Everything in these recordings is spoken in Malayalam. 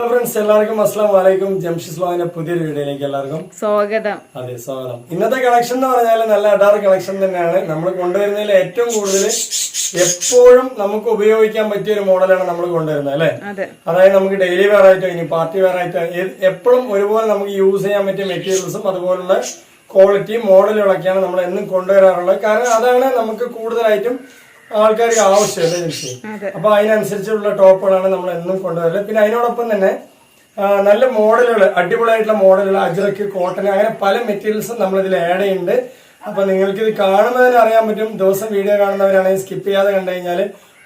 ഹലോ ഫ്രണ്ട്സ് എല്ലാവർക്കും അസ്സാം വലൈക്കും ജംഷിസ് ലോവിന്റെ പുതിയൊരു വീഡിയോയിലേക്ക് എല്ലാവർക്കും സ്വാഗതം. അതെ സ്വാഗതം. ഇന്നത്തെ കളക്ഷൻ എന്ന് പറഞ്ഞാൽ നല്ല അഡാർ കളക്ഷൻ തന്നെയാണ്. നമ്മൾ കൊണ്ടുവരുന്നതിൽ ഏറ്റവും കൂടുതൽ എപ്പോഴും നമുക്ക് ഉപയോഗിക്കാൻ പറ്റിയ ഒരു മോഡലാണ് നമ്മൾ കൊണ്ടുവരുന്നത് അല്ലെ? അതെ. അതായത് നമുക്ക് ഡെയിലി വെയർ ആയിട്ടോ ഇനി പാർട്ടി വെയർ ആയിട്ടോ എപ്പോഴും ഒരുപോലെ നമുക്ക് യൂസ് ചെയ്യാൻ പറ്റിയ മെറ്റീരിയൽസും അതുപോലുള്ള ക്വാളിറ്റി മോഡലുകളൊക്കെയാണ് നമ്മൾ എന്നും കൊണ്ടുവരാറുള്ളത്. കാരണം അതാണ് നമുക്ക് കൂടുതലായിട്ടും ആൾക്കാർക്ക് ആവശ്യമല്ലേ ജിൻസി? അപ്പൊ അതിനനുസരിച്ചുള്ള ടോപ്പുകളാണ് നമ്മൾ എന്നും കൊണ്ടുവരുന്നത്. പിന്നെ അതിനോടൊപ്പം തന്നെ നല്ല മോഡലുകൾ അടിപൊളിയായിട്ടുള്ള മോഡലുകൾ അജ്രക്ക് കോട്ടൺ അങ്ങനെ പല മെറ്റീരിയൽസും നമ്മൾ ഇതിൽ ആഡ് ചെയ്യുന്നുണ്ട്. അപ്പൊ നിങ്ങൾക്ക് ഇത് കാണുന്നതിന് അറിയാൻ പറ്റും. ദിവസം വീഡിയോ കാണുന്നവരാണെങ്കിൽ സ്കിപ്പ് ചെയ്യാതെ കണ്ടു കഴിഞ്ഞാൽ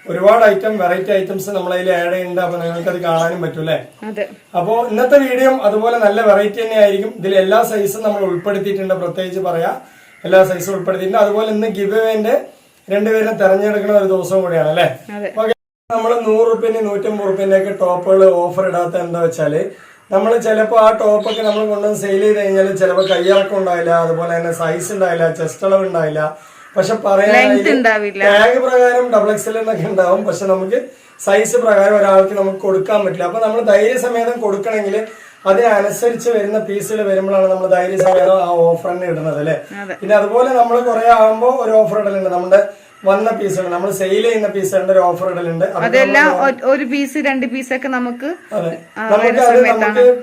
ഒരുപാട് ഐറ്റം വെറൈറ്റി ഐറ്റംസ് നമ്മൾ അതിൽ ആഡ് ചെയ്യുന്നുണ്ട്. അപ്പൊ നിങ്ങൾക്ക് അത് കാണാനും പറ്റും അല്ലേ? അതെ. അപ്പോ ഇന്നത്തെ വീഡിയോ അതുപോലെ നല്ല വെറൈറ്റി തന്നെ ആയിരിക്കും. ഇതിൽ എല്ലാ സൈസും നമ്മൾ ഉൾപ്പെടുത്തിയിട്ടുണ്ട്. പ്രത്യേകിച്ച് പറയാ. എല്ലാ സൈസും ഉൾപ്പെടുത്തിയിട്ടുണ്ട്. അതുപോലെ ഇന്ന് ഗിവ് വേന്റെ രണ്ടുപേരും തെരഞ്ഞെടുക്കുന്ന ഒരു ദിവസം കൂടിയാണ് അല്ലേ? നമ്മൾ നൂറ് റുപ്യന്റെ നൂറ്റമ്പത് റുപ്യന്റെ ഒക്കെ ടോപ്പുകൾ ഓഫർ ഇടാത്ത എന്താ വെച്ചാൽ നമ്മൾ ചിലപ്പോൾ ആ ടോപ്പൊക്കെ നമ്മൾ കൊണ്ടുവന്ന് സെയിൽ ചെയ്ത് കഴിഞ്ഞാൽ ചിലപ്പോൾ കയ്യിറക്കം ഉണ്ടാവില്ല അതുപോലെ തന്നെ സൈസ് ഉണ്ടാവില്ല ചെസ്റ്റ് അളവ് ഉണ്ടാവില്ല. പക്ഷെ പറയാൻ ടാഗ് പ്രകാരം ഡബിൾ എക്സൽ എന്നൊക്കെ ഉണ്ടാവും പക്ഷെ നമുക്ക് സൈസ് പ്രകാരം ഒരാൾക്ക് നമുക്ക് കൊടുക്കാൻ പറ്റില്ല. അപ്പൊ നമ്മൾ ധൈര്യസമേതം കൊടുക്കണമെങ്കിൽ അതിനനുസരിച്ച് വരുന്ന പീസുകൾ വരുമ്പോഴാണ് നമ്മൾ ധൈര്യസമേതം ആ ഓഫർ തന്നെ ഇടുന്നത് അല്ലെ? പിന്നെ അതുപോലെ നമ്മൾ കുറെ ആകുമ്പോൾ ഒരു ഓഫർ ഇടലുണ്ട്. നമ്മുടെ വന്ന പീസുകൾ. നമ്മൾ സെയിൽ ചെയ്യുന്ന പീസുകളുടെ ഒരു ഓഫർ ഇടലുണ്ട്. അതെല്ലാം ഒരു പീസ് രണ്ട് പീസൊക്കെ ഒക്കെ നമുക്ക്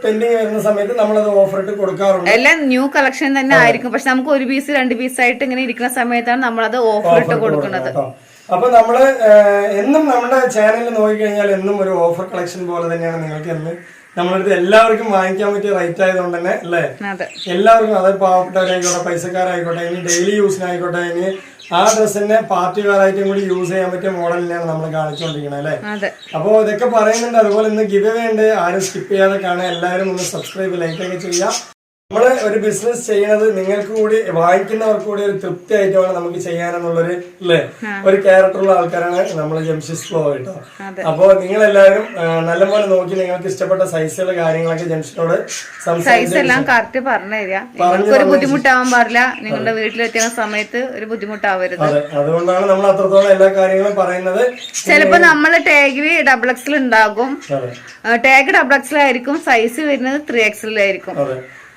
പെൻഡിങ് വരുന്ന സമയത്ത് നമ്മളത് ഓഫർ ഇട്ട് കൊടുക്കാറുണ്ട്. എല്ലാം ന്യൂ കളക്ഷൻ തന്നെ ആയിരിക്കും. പക്ഷെ നമുക്ക് ഒരു പീസ് രണ്ട് പീസ് ആയിട്ട് ഇങ്ങനെ ഇരിക്കുന്ന സമയത്താണ് നമ്മളത് ഓഫർ ഇട്ട് കൊടുക്കുന്നത്. അപ്പൊ നമ്മൾ എന്നും നമ്മുടെ ചാനലിൽ നോക്കിക്കഴിഞ്ഞാൽ എന്നും ഒരു ഓഫർ കളക്ഷൻ പോലെ തന്നെയാണ് നിങ്ങൾക്ക് എന്ന് നമ്മളടുത്ത് എല്ലാവർക്കും വാങ്ങിക്കാൻ പറ്റിയ റേറ്റ് ആയതുകൊണ്ട് തന്നെ അല്ലേ? എല്ലാവർക്കും അതായത് പാവപ്പെട്ടവരായിക്കോട്ടെ പൈസക്കാരായിക്കോട്ടെ ഇനി ഡെയിലി യൂസിനായിക്കോട്ടെ ഇനി ആ ഡ്രസ്സിന്റെ പാർട്ടി വെയറായിട്ടും കൂടി യൂസ് ചെയ്യാൻ പറ്റിയ മോഡലിനെയാണ് നമ്മൾ കാണിച്ചുകൊണ്ടിരിക്കുന്നത് അല്ലേ? അപ്പൊ അപ്പോൾ ഇതൊക്കെ പറയുന്നുണ്ട്. അതുപോലെ ഇന്ന് ഗിവ് ഉണ്ട്. ആരും സ്കിപ്പ് ചെയ്യാതെ കാണുക. എല്ലാവരും ഒന്ന് സബ്സ്ക്രൈബ് ലൈക്ക് ഒക്കെ ചെയ്യുക. നമ്മൾ ഒരു ബിസിനസ് ചെയ്യണത് നിങ്ങൾക്ക് കൂടി വാങ്ങിക്കുന്നവർക്ക് കൂടി ഒരു തൃപ്തി ആയിട്ടുമാണ് നമുക്ക് ചെയ്യാനെന്നുള്ളൊരു അല്ലേ ഒരു ക്യാരക്ടറുള്ള ആൾക്കാരാണ് നമ്മൾ ജംഷിസ് ഫ്ലോ കേട്ടോ. അപ്പോൾ നിങ്ങൾ എല്ലാവരും നല്ലപോലെ നോക്കി നിങ്ങൾക്ക് ഇഷ്ടപ്പെട്ട സൈസുകൾ കാര്യങ്ങളൊക്കെ ജംഷനോട് സൈസ് എല്ലാം കറക്റ്റ് പറഞ്ഞു തരിക ഒരു ബുദ്ധിമുട്ടാവാൻ പാടില്ല. നിങ്ങളുടെ വീട്ടിലെത്തിയ സമയത്ത് ഒരു ബുദ്ധിമുട്ടാവരുത്. അതുകൊണ്ടാണ് നമ്മൾ അത്രത്തോളം എല്ലാ കാര്യങ്ങളും പറയുന്നത്. ചിലപ്പോ നമ്മൾ ടാഗ് ഡബിൾ എക്സിൽ ഉണ്ടാകും. ടാഗ് ഡബിൾ എക്സിലായിരിക്കും സൈസ് വരുന്നത് ത്രീ എക്സലായിരിക്കും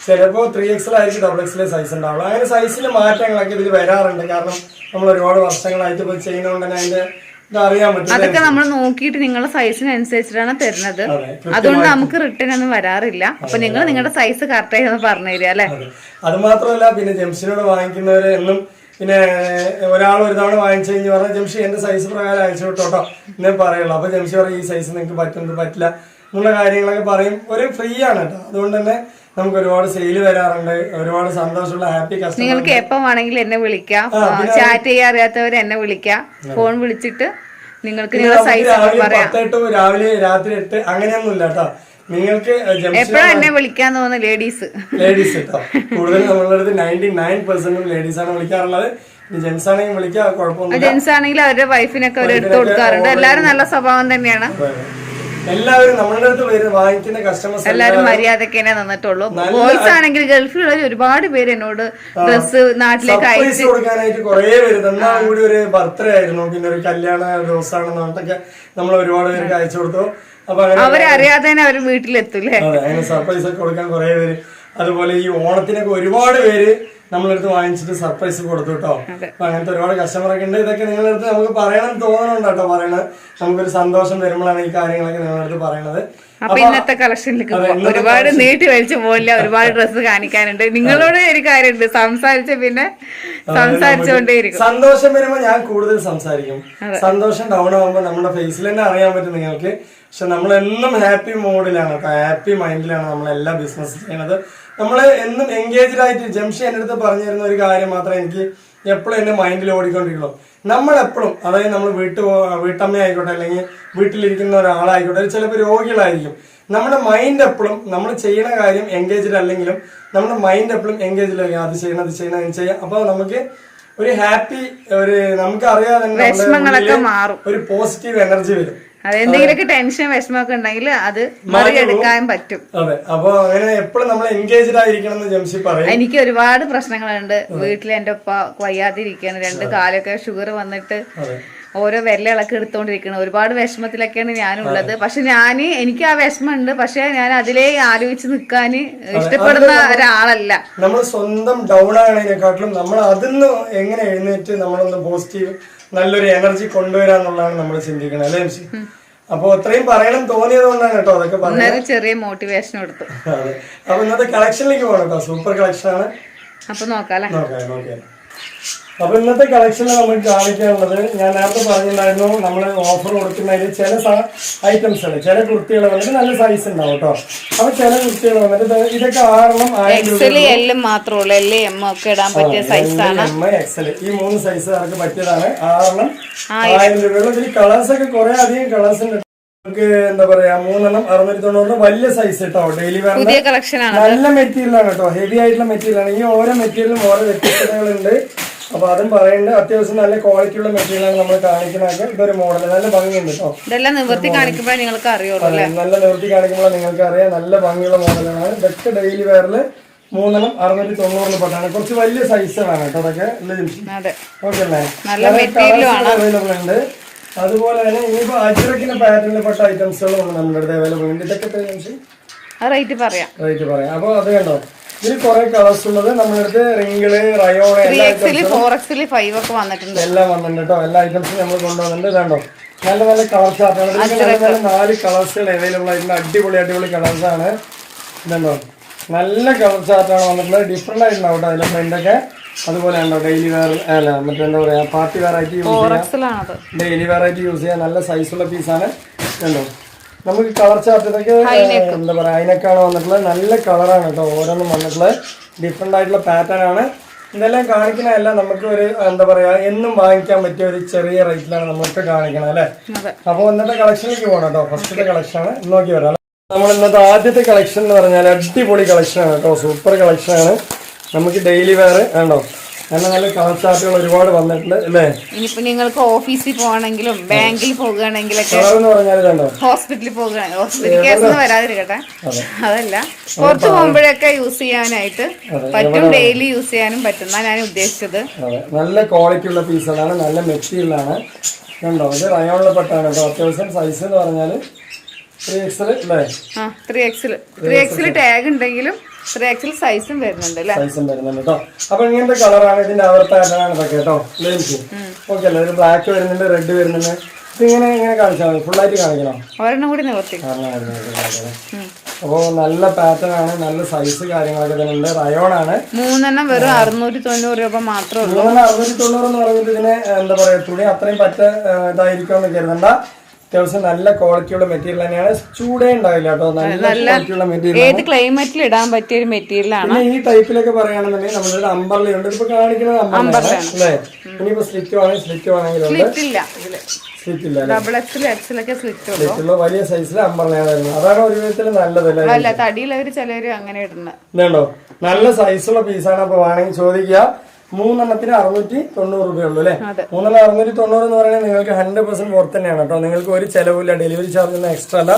ചിലപ്പോ ത്രീ എക്സൽ ആയിരിക്കും ഡബിൾ എക്സിലെ സൈസ് ഉണ്ടാവുള്ളൂ. അങ്ങനെ സൈസിൽ മാറ്റങ്ങളൊക്കെ ഇതിൽ വരാറുണ്ട്. കാരണം നമ്മൾ ഒരുപാട് വർഷങ്ങളായിട്ട് ഇപ്പൊ ചെയ്യുന്നതുകൊണ്ട് തന്നെ അതിന്റെ ഇത് അറിയാൻ പറ്റും അതൊക്കെ നമ്മൾ നോക്കിയിട്ട് നിങ്ങളുടെ സൈസിനനുസരിച്ചിട്ടാണ് തരുന്നത്. അതെ അതുകൊണ്ട് നമുക്ക് റിട്ടേൺ ഒന്നും വരാറില്ല. അപ്പൊ നിങ്ങൾ നിങ്ങളുടെ സൈസ് കറക്റ്റ് ആയി ഒന്ന് പറഞ്ഞു തരിക അല്ലെ? അത്. മാത്രമല്ല പിന്നെ ജംഷനോട് വാങ്ങിക്കുന്നവര് എന്നും പിന്നെ ഒരാൾ ഒരു തവണ വാങ്ങിച്ചു കഴിഞ്ഞ് പറഞ്ഞാൽ ജംഷി എന്റെ സൈസ് പ്രകാരം അയച്ചു വിട്ടോട്ടോ എന്നേ പറയുള്ളൂ. അപ്പൊ ജംഷി പറയും ഈ സൈസ് നിങ്ങൾക്ക് പറ്റുന്നത് പറ്റില്ല. എന്നുള്ള കാര്യങ്ങളൊക്കെ പറയും. ഒരു ഫ്രീ ആണ് കേട്ടോ അതുകൊണ്ട് തന്നെ നമുക്ക് ഒരുപാട് സെയിൽ വരാറുണ്ട് ഒരുപാട് സന്തോഷമുള്ള ഹാപ്പി കസ്റ്റമർ നിങ്ങൾക്ക് എപ്പോ വേണമെങ്കിലും എന്നെ വിളിക്കാം. ചാറ്റ് ചെയ്യാൻ അറിയാത്തവർ എന്നെ വിളിക്കാം. ഫോൺ വിളിച്ചിട്ട് നിങ്ങൾക്ക് നിങ്ങളുടെ സൈസ് പറയാം. രാവിലെ രാത്രി എട്ട് അങ്ങനെയൊന്നും ഇല്ല കേട്ടോ. നിങ്ങൾക്ക് എപ്പോഴും എന്നെ വിളിക്കാൻ തോന്നുന്നു? ലേഡീസ് ലേഡീസ് കേട്ടോ കൂടുതൽ നമ്മളുടെ അടുത്ത് നയന്റി നയൻ പെർസെന്റും ലേഡീസ് ആണ് വിളിക്കാറുള്ളത്. ജെൻസ് ആണെങ്കിൽ വിളിക്കാം കുഴപ്പമൊന്നും ജെന്റ്സ് ആണെങ്കിൽ അവരുടെ വൈഫിനൊക്കെ അവർ എടുത്തു കൊടുക്കാറുണ്ട്. എല്ലാവരും നല്ല സ്വഭാവം തന്നെയാണ്. എല്ലാവരും നമ്മളുടെ അടുത്ത് വരുന്ന വാങ്ങിക്കുന്ന കസ്റ്റമേഴ്സ് എല്ലാരും മര്യാദയ്ക്ക് തന്നെ നിന്നിട്ടുള്ളൂ ബോയ്സ് ആണെങ്കിൽ ഗൾഫിലുള്ള ഒരുപാട് പേര് എന്നോട് ഡ്രസ് നാട്ടിലേക്ക് അയച്ചു കൊടുക്കാനായിട്ട് കുറെ പേര് എന്നാൽ കൂടി ഒരു ബർത്ത്ഡേ ആയിരുന്നു. പിന്നെ ഒരു കല്യാണ ദിവസമാണെന്ന് പറഞ്ഞിട്ടൊക്കെ നമ്മൾ ഒരുപാട് പേർക്ക് അയച്ചു കൊടുത്തു. അപ്പൊ അവരറിയാതെ തന്നെ അവർ വീട്ടിലെത്തൂലേ സർപ്രൈസ് ഒക്കെ കൊടുക്കാൻ കുറെ പേര്. അതുപോലെ ഈ ഓണത്തിനൊക്കെ ഒരുപാട് പേര് നമ്മളടുത്ത് വാങ്ങിച്ചിട്ട് സർപ്രൈസ് കൊടുത്തു കേട്ടോ അപ്പൊ അങ്ങനത്തെ ഒരുപാട് കസ്റ്റമർ ഒക്കെ ഉണ്ട്. ഇതൊക്കെ നിങ്ങളുടെ അടുത്ത് നമുക്ക് പറയണം തോന്നുന്നുണ്ട് കേട്ടോ പറയണത് നമുക്കൊരു സന്തോഷം വരുമ്പോഴാണ് ഈ കാര്യങ്ങളൊക്കെ നിങ്ങളുടെ അടുത്ത് പറയണത്. അപ്പൊ ഇന്നത്തെ കളക്ഷനിലേക്ക് ഒരുപാട് നീട്ടി വലിച്ചു പോകില്ല ഒരുപാട് ഡ്രസ്സ് കാണിക്കാനുണ്ട്. നിങ്ങളോട് ഒരു കാര്യമുണ്ട്. സംസാരിച്ച പിന്നെ സംസാരിച്ചുകൊണ്ടേയിരിക്കും. സന്തോഷം വരുമ്പോ ഞാൻ കൂടുതൽ സംസാരിക്കും. സന്തോഷം ഡൗൺ ആവുമ്പോ നമ്മുടെ ഫേസിൽ തന്നെ അറിയാൻ പറ്റും നിങ്ങൾക്ക്. പക്ഷെ നമ്മളെന്നും ഹാപ്പി മൂഡിലാണ് ഹാപ്പി മൈൻഡിലാണ് നമ്മൾ എല്ലാ ബിസിനസ് ചെയ്യുന്നത്. നമ്മൾ എന്നും എൻഗേജ്ഡ് ആയിട്ട് ജംഷി എന്റെ അടുത്ത് പറഞ്ഞു തരുന്ന ഒരു കാര്യം മാത്രമേ എനിക്ക് എപ്പോഴും എന്റെ മൈൻഡിൽ ഓടിക്കൊണ്ടിരിക്കുള്ളൂ. നമ്മൾ എപ്പോഴും അതായത് നമ്മൾ വീട്ടു വീട്ടമ്മ ആയിക്കോട്ടെ അല്ലെങ്കിൽ വീട്ടിലിരിക്കുന്ന ഒരാളായിക്കോട്ടെ ചിലപ്പോൾ രോഗികളായിരിക്കും. നമ്മുടെ മൈൻഡ് എപ്പോഴും നമ്മൾ ചെയ്യുന്ന കാര്യം എൻഗേജ്ഡ് അല്ലെങ്കിലും നമ്മുടെ മൈൻഡ് എപ്പോഴും എൻഗേജ്ഡ് ആയിരിക്കും. അത് ചെയ്യണം അത് ചെയ്യണം അത് ചെയ്യാം അപ്പോൾ നമുക്ക് ഒരു ഹാപ്പി ഒരു നമുക്ക് അറിയാതെ തന്നെ ഒരു പോസിറ്റീവ് എനർജി വരും. അത് എന്തെങ്കിലുമൊക്കെ ടെൻഷൻ വിഷമമൊക്കെ ഉണ്ടെങ്കിൽ അത് മറികടക്കാൻ പറ്റും. അതെ അപ്പൊ അങ്ങനെ എപ്പോഴും നമ്മൾ എൻഗേജ്ഡ് ആയിരിക്കണം എന്ന് ജംഷി പറയും. എനിക്ക് ഒരുപാട് പ്രശ്നങ്ങളുണ്ട്. വീട്ടിൽ എന്റെ ഉപ്പ വയ്യാതിരിക്കുകയാണ്. രണ്ട് കാലൊക്കെ ഷുഗർ വന്നിട്ട് ഓരോ വിരല എടുത്തോണ്ടിരിക്കണം. ഒരുപാട് വിഷമത്തിലൊക്കെയാണ് ഞാനുള്ളത്. പക്ഷെ ഞാൻ എനിക്ക് ആ വിഷമമുണ്ട്. പക്ഷെ ഞാൻ അതിലേ ആലോചിച്ച് നിൽക്കാൻ ഇഷ്ടപ്പെടുന്ന ഒരാളല്ല. നമ്മൾ സ്വന്തം ഡൗൺ ആയതിനെക്കാട്ടിലും നമ്മൾ അതിന്ന് എങ്ങനെ എഴുന്നേറ്റ് നമ്മളൊന്ന് പോസിറ്റീവ് നല്ലൊരു എനർജി കൊണ്ടുവരാന്നുള്ളതാണ് നമ്മൾ ചിന്തിക്കുന്നത് അല്ലേ സി? അപ്പൊ അത്രയും പറയണം തോന്നിയത് കൊണ്ടാണ് കേട്ടോ അതൊക്കെ പറഞ്ഞത്. ചെറിയ മോട്ടിവേഷൻ കൊടുത്തു. അതെ. അപ്പൊ ഇന്നത്തെ കളക്ഷനിലേക്ക് പോകണം കേട്ടോ. സൂപ്പർ കളക്ഷൻ ആണ്. അപ്പൊ നോക്കാം നോക്കാം നോക്കാം. അപ്പൊ ഇന്നത്തെ കളക്ഷനിൽ നമ്മൾ കാണിക്കാനുള്ളത് ഞാൻ നേരത്തെ പറഞ്ഞിട്ടുണ്ടായിരുന്നു നമ്മൾ ഓഫർ കൊടുക്കുന്നതിൽ ചില ഐറ്റംസ് ഉണ്ട് ചില കുർത്തികൾ വന്നിട്ട് നല്ല സൈസ് ഉണ്ടാവും കേട്ടോ അപ്പൊ ചില കുർത്തികൾ വന്നിട്ട് ഇത് ഇതൊക്കെ ആറെണ്ണം ആയിരം രൂപ എക്സൽ എല്ലും മാത്രമേ ഉള്ളൂ. എം ഒക്കെ ഇടാൻ പറ്റിയ സൈസാണ് എം എക്സൽ ഈ മൂന്ന് സൈസ് അവർക്ക് പറ്റിയതാണ്. ആറെണ്ണം ആയിരം. രൂപയുള്ള ഇതിൽ കളേഴ്സ് ഒക്കെ കുറെ അധികം കളേഴ്സ് ഉണ്ട്. നമുക്ക് എന്താ പറയാ മൂന്നെണ്ണം അറുന്നൂറ്റി തൊണ്ണൂറിന് വലിയ സൈസ് കേട്ടോ ഡെയിലി വേറെ കളക്ഷൻ നല്ല മെറ്റീരിയലാണ് കേട്ടോ ഹെവി ആയിട്ടുള്ള മെറ്റീരിയൽ ആണ്. ഈ ഓരോ മെറ്റീരിയലും ഓരോ വ്യത്യസ്തതകളുണ്ട് അപ്പൊ അതും പറയുന്നത് അത്യാവശ്യം നല്ല ക്വാളിറ്റിയുള്ള മെറ്റീരിയലാണ് നമ്മൾ കാണിക്കുന്നതൊക്കെ. ഇതൊരു മോഡൽ നല്ല ഭംഗിയുണ്ട് കേട്ടോ ഇതെല്ലാം നിവർത്തി കാണിക്കുമ്പോൾ നിങ്ങൾക്ക് അറിയുള്ളൂ നല്ല നിവൃത്തി കാണിക്കുമ്പോൾ നിങ്ങൾക്ക് അറിയാം നല്ല ഭംഗിയുള്ള മോഡലാണ് ഇതൊക്കെ ഡെയിലി വെയറിൽ മൂന്നെണ്ണം അറുന്നൂറ്റി തൊണ്ണൂറിന് പെട്ടാണ് കുറച്ച് വലിയ സൈസാണ് കേട്ടോ അതൊക്കെ അല്ലേ ഓക്കെ അവൈലബിൾ ഉണ്ട്. അതുപോലെ തന്നെ ഇനിയിപ്പോ അജിറക്കിന് പാറ്റേണിൽ പെട്ട ഐറ്റംസുകളും ഉണ്ട് നമ്മുടെ അടുത്ത് അവൈലബിൾ ഉണ്ട്. ഇതൊക്കെ റേറ്റ് പറയാം. റേറ്റ് പറയാം. അപ്പൊ അത് കണ്ടോ? ഇതിൽ കുറെ കളേഴ്സ് ഉള്ളത്. നമ്മളടുത്ത് റിംഗിൾ റയോൺ ഒക്കെ വന്നിട്ടുണ്ട്. എല്ലാം വന്നിട്ടുണ്ട് കേട്ടോ എല്ലാ ഐറ്റംസും നമ്മൾ കൊണ്ടുവന്നിട്ടുണ്ട്. ഇതാണ്ടോ? നല്ല നല്ല കളർ ചാർട്ടാണ് നല്ല നല്ല നാല് കളേഴ്സുകൾ അവൈലബിൾ ആയിട്ടുണ്ട്. അടിപൊളി അടിപൊളി കളേഴ്സ് ആണ്. ഇതുണ്ടോ? നല്ല കളർ ചാർട്ടാണ് വന്നിട്ടുള്ളത്. ഡിഫറെന്റ് ആയിട്ടുണ്ടാവും കേട്ടോ അതിലെ പ്രിന്റൊക്കെ അതുപോലെ ഉണ്ടോ? ഡെയിലി വെയർ അല്ല മറ്റെന്താ പറയാ? പാർട്ടി വെയർ ആയിട്ട് യൂസ് ചെയ്യാം. ഡെയിലി വെയർ ആയിട്ട് യൂസ് ചെയ്യാൻ നല്ല സൈസുള്ള പീസാണ് കണ്ടോ നമുക്ക് കളർ ചാർട്ട് ഇതൊക്കെ എന്താ പറയാ അതിനൊക്കെയാണ് വന്നിട്ടുള്ളത് നല്ല കളറാണ് കേട്ടോ. ഓരോന്നും വന്നിട്ടുള്ളത്. ഡിഫറെന്റ് ആയിട്ടുള്ള പാറ്റേൺ ആണ്. ഇതെല്ലാം കാണിക്കുന്നതല്ല നമുക്ക് ഒരു എന്താ പറയാ എന്നും വാങ്ങിക്കാൻ പറ്റിയ ഒരു ചെറിയ റേറ്റിലാണ് നമ്മൾക്ക് കാണിക്കണം അല്ലേ? അപ്പൊ അപ്പോൾ ഇന്നത്തെ കളക്ഷനിലേക്ക് പോകണം കേട്ടോ. ഫസ്റ്റ് കളക്ഷൻ ആണ്. നോക്കി വരാം നമ്മൾ ഇന്നത്തെ ആദ്യത്തെ കളക്ഷൻ എന്ന് പറഞ്ഞാൽ അടിപൊളി കളക്ഷൻ ആണ് കേട്ടോ. സൂപ്പർ കളക്ഷൻ ആണ്. നമുക്ക് ഡെയിലി വെയർ വേണ്ടോ നല്ല നല്ല ചാർട്ടുകൾ ഒരുപാട് വന്നിട്ടുണ്ട് അല്ലേ? ഇനിയിപ്പോ നിങ്ങൾക്ക് ഓഫീസിൽ പോകണമെങ്കിലും ബാങ്കിൽ പോകുകയാണെങ്കിലൊക്കെ ഹോസ്പിറ്റലിൽ പോകുകയാണെങ്കിൽ ഹോസ്പിറ്റൽ കേസ് വരാതിരിക്കട്ടെ. അതല്ല. പുറത്ത് പോകുമ്പോഴൊക്കെ യൂസ് ചെയ്യാനായിട്ട് പറ്റും. ഡെയിലി യൂസ് ചെയ്യാനും പറ്റുന്ന ഞാൻ ഉദ്ദേശിച്ചത്. നല്ല ക്വാളിറ്റി ഉള്ള പീസുകളാണ് നല്ല മെറ്റീരിയലാണ്. കണ്ടോ? ഇത് റയോണിലെ പെട്ടാണ് കേട്ടോ. അത്യാവശ്യം സൈസ് എന്ന് പറഞ്ഞാൽ ത്രീ എക്സൽ അല്ലേ? Three XL three XL tag ഉണ്ടെങ്കിലും ത്രീ സൈസും വരുന്നുണ്ട് അല്ലേ? സൈസും വരുന്നുണ്ട് കേട്ടോ അപ്പൊ ഇങ്ങനത്തെ കളറാണ് ഇതിന്റെ അവർ പാറ്റേൺ ഇതൊക്കെ കേട്ടോ ലെൻസ് ഓക്കെ അല്ലേ? ഒരു ബ്ലാക്ക് വരുന്നുണ്ട് റെഡ് വരുന്നുണ്ട്. ഇങ്ങനെ ഇങ്ങനെ കാണിച്ചാൽ മതി. ഫുള്ളായിട്ട് കാണിക്കണം. ഒരെണ്ണം കൂടി നിവർത്തി അപ്പോൾ നല്ല പാറ്റേൺ ആണ് നല്ല സൈസ് കാര്യങ്ങളൊക്കെ തന്നെ ഉണ്ട് റയോൺ ആണ്. മൂന്നെണ്ണം വെറും അറുന്നൂറ്റി തൊണ്ണൂറ് രൂപ മാത്രമേ ഉള്ളൂ. മൂന്ന് അറുന്നൂറ്റി തൊണ്ണൂറ് എന്ന് പറയുന്നത് ഇതിന് എന്താ പറയാ തുണി അത്രയും പറ്റ ഇതായിരിക്കും എന്ന് കരുതണ്ട. അത്യാവശ്യം നല്ല ക്വാളിറ്റിയുള്ള മെറ്റീരിയൽ തന്നെയാണ്. ചൂടേ ഉണ്ടാവില്ല കേട്ടോ. നല്ല ക്വാളിറ്റിയുള്ള മെറ്റീരിയൽ ഏത് ക്ലൈമറ്റിൽ ഇടാൻ പറ്റിയ ഒരു മെറ്റീരിയലാണ് പിന്നെ ഈ ടൈപ്പിലൊക്കെ പറയുകയാണെന്നുണ്ടെങ്കിൽ നമ്മുടെ അമ്പറിൽ ഉണ്ട്. ഇപ്പൊ കാണിക്കുന്നത് അമ്പറിലെ അല്ലേ? ഇനിയിപ്പോ സ്ലിറ്റ് വേണമെങ്കിൽ സ്ലിറ്റ് വേണമെങ്കിൽ വലിയ സൈസിൽ അമ്പർലയാണ് അതാണ് ഒരു വിധത്തിൽ നല്ലതല്ലേ തടിയിലവര് ചിലവര് അങ്ങനെ ഇടുന്നത് ഇതുണ്ടോ? നല്ല സൈസുള്ള പീസാണ് അപ്പൊ വേണമെങ്കിൽ ചോദിക്കുക മൂന്നെണ്ണത്തിന് അറുന്നൂറ്റി തൊണ്ണൂറ് രൂപയുള്ളൂ അല്ലേ. മൂന്നെണ്ണം അറുന്നൂറ്റി തൊണ്ണൂറ് എന്ന് പറയുന്നത് നിങ്ങൾക്ക് ഹൺഡ്രഡ് പെർസെന്റ് പുറത്ത് തന്നെയാണ് കേട്ടോ. നിങ്ങൾക്ക് ഒരു ചെലവില്ല ഡെലിവറി ചാർജ് ഒന്നും എക്സ്ട്രാ അല്ല.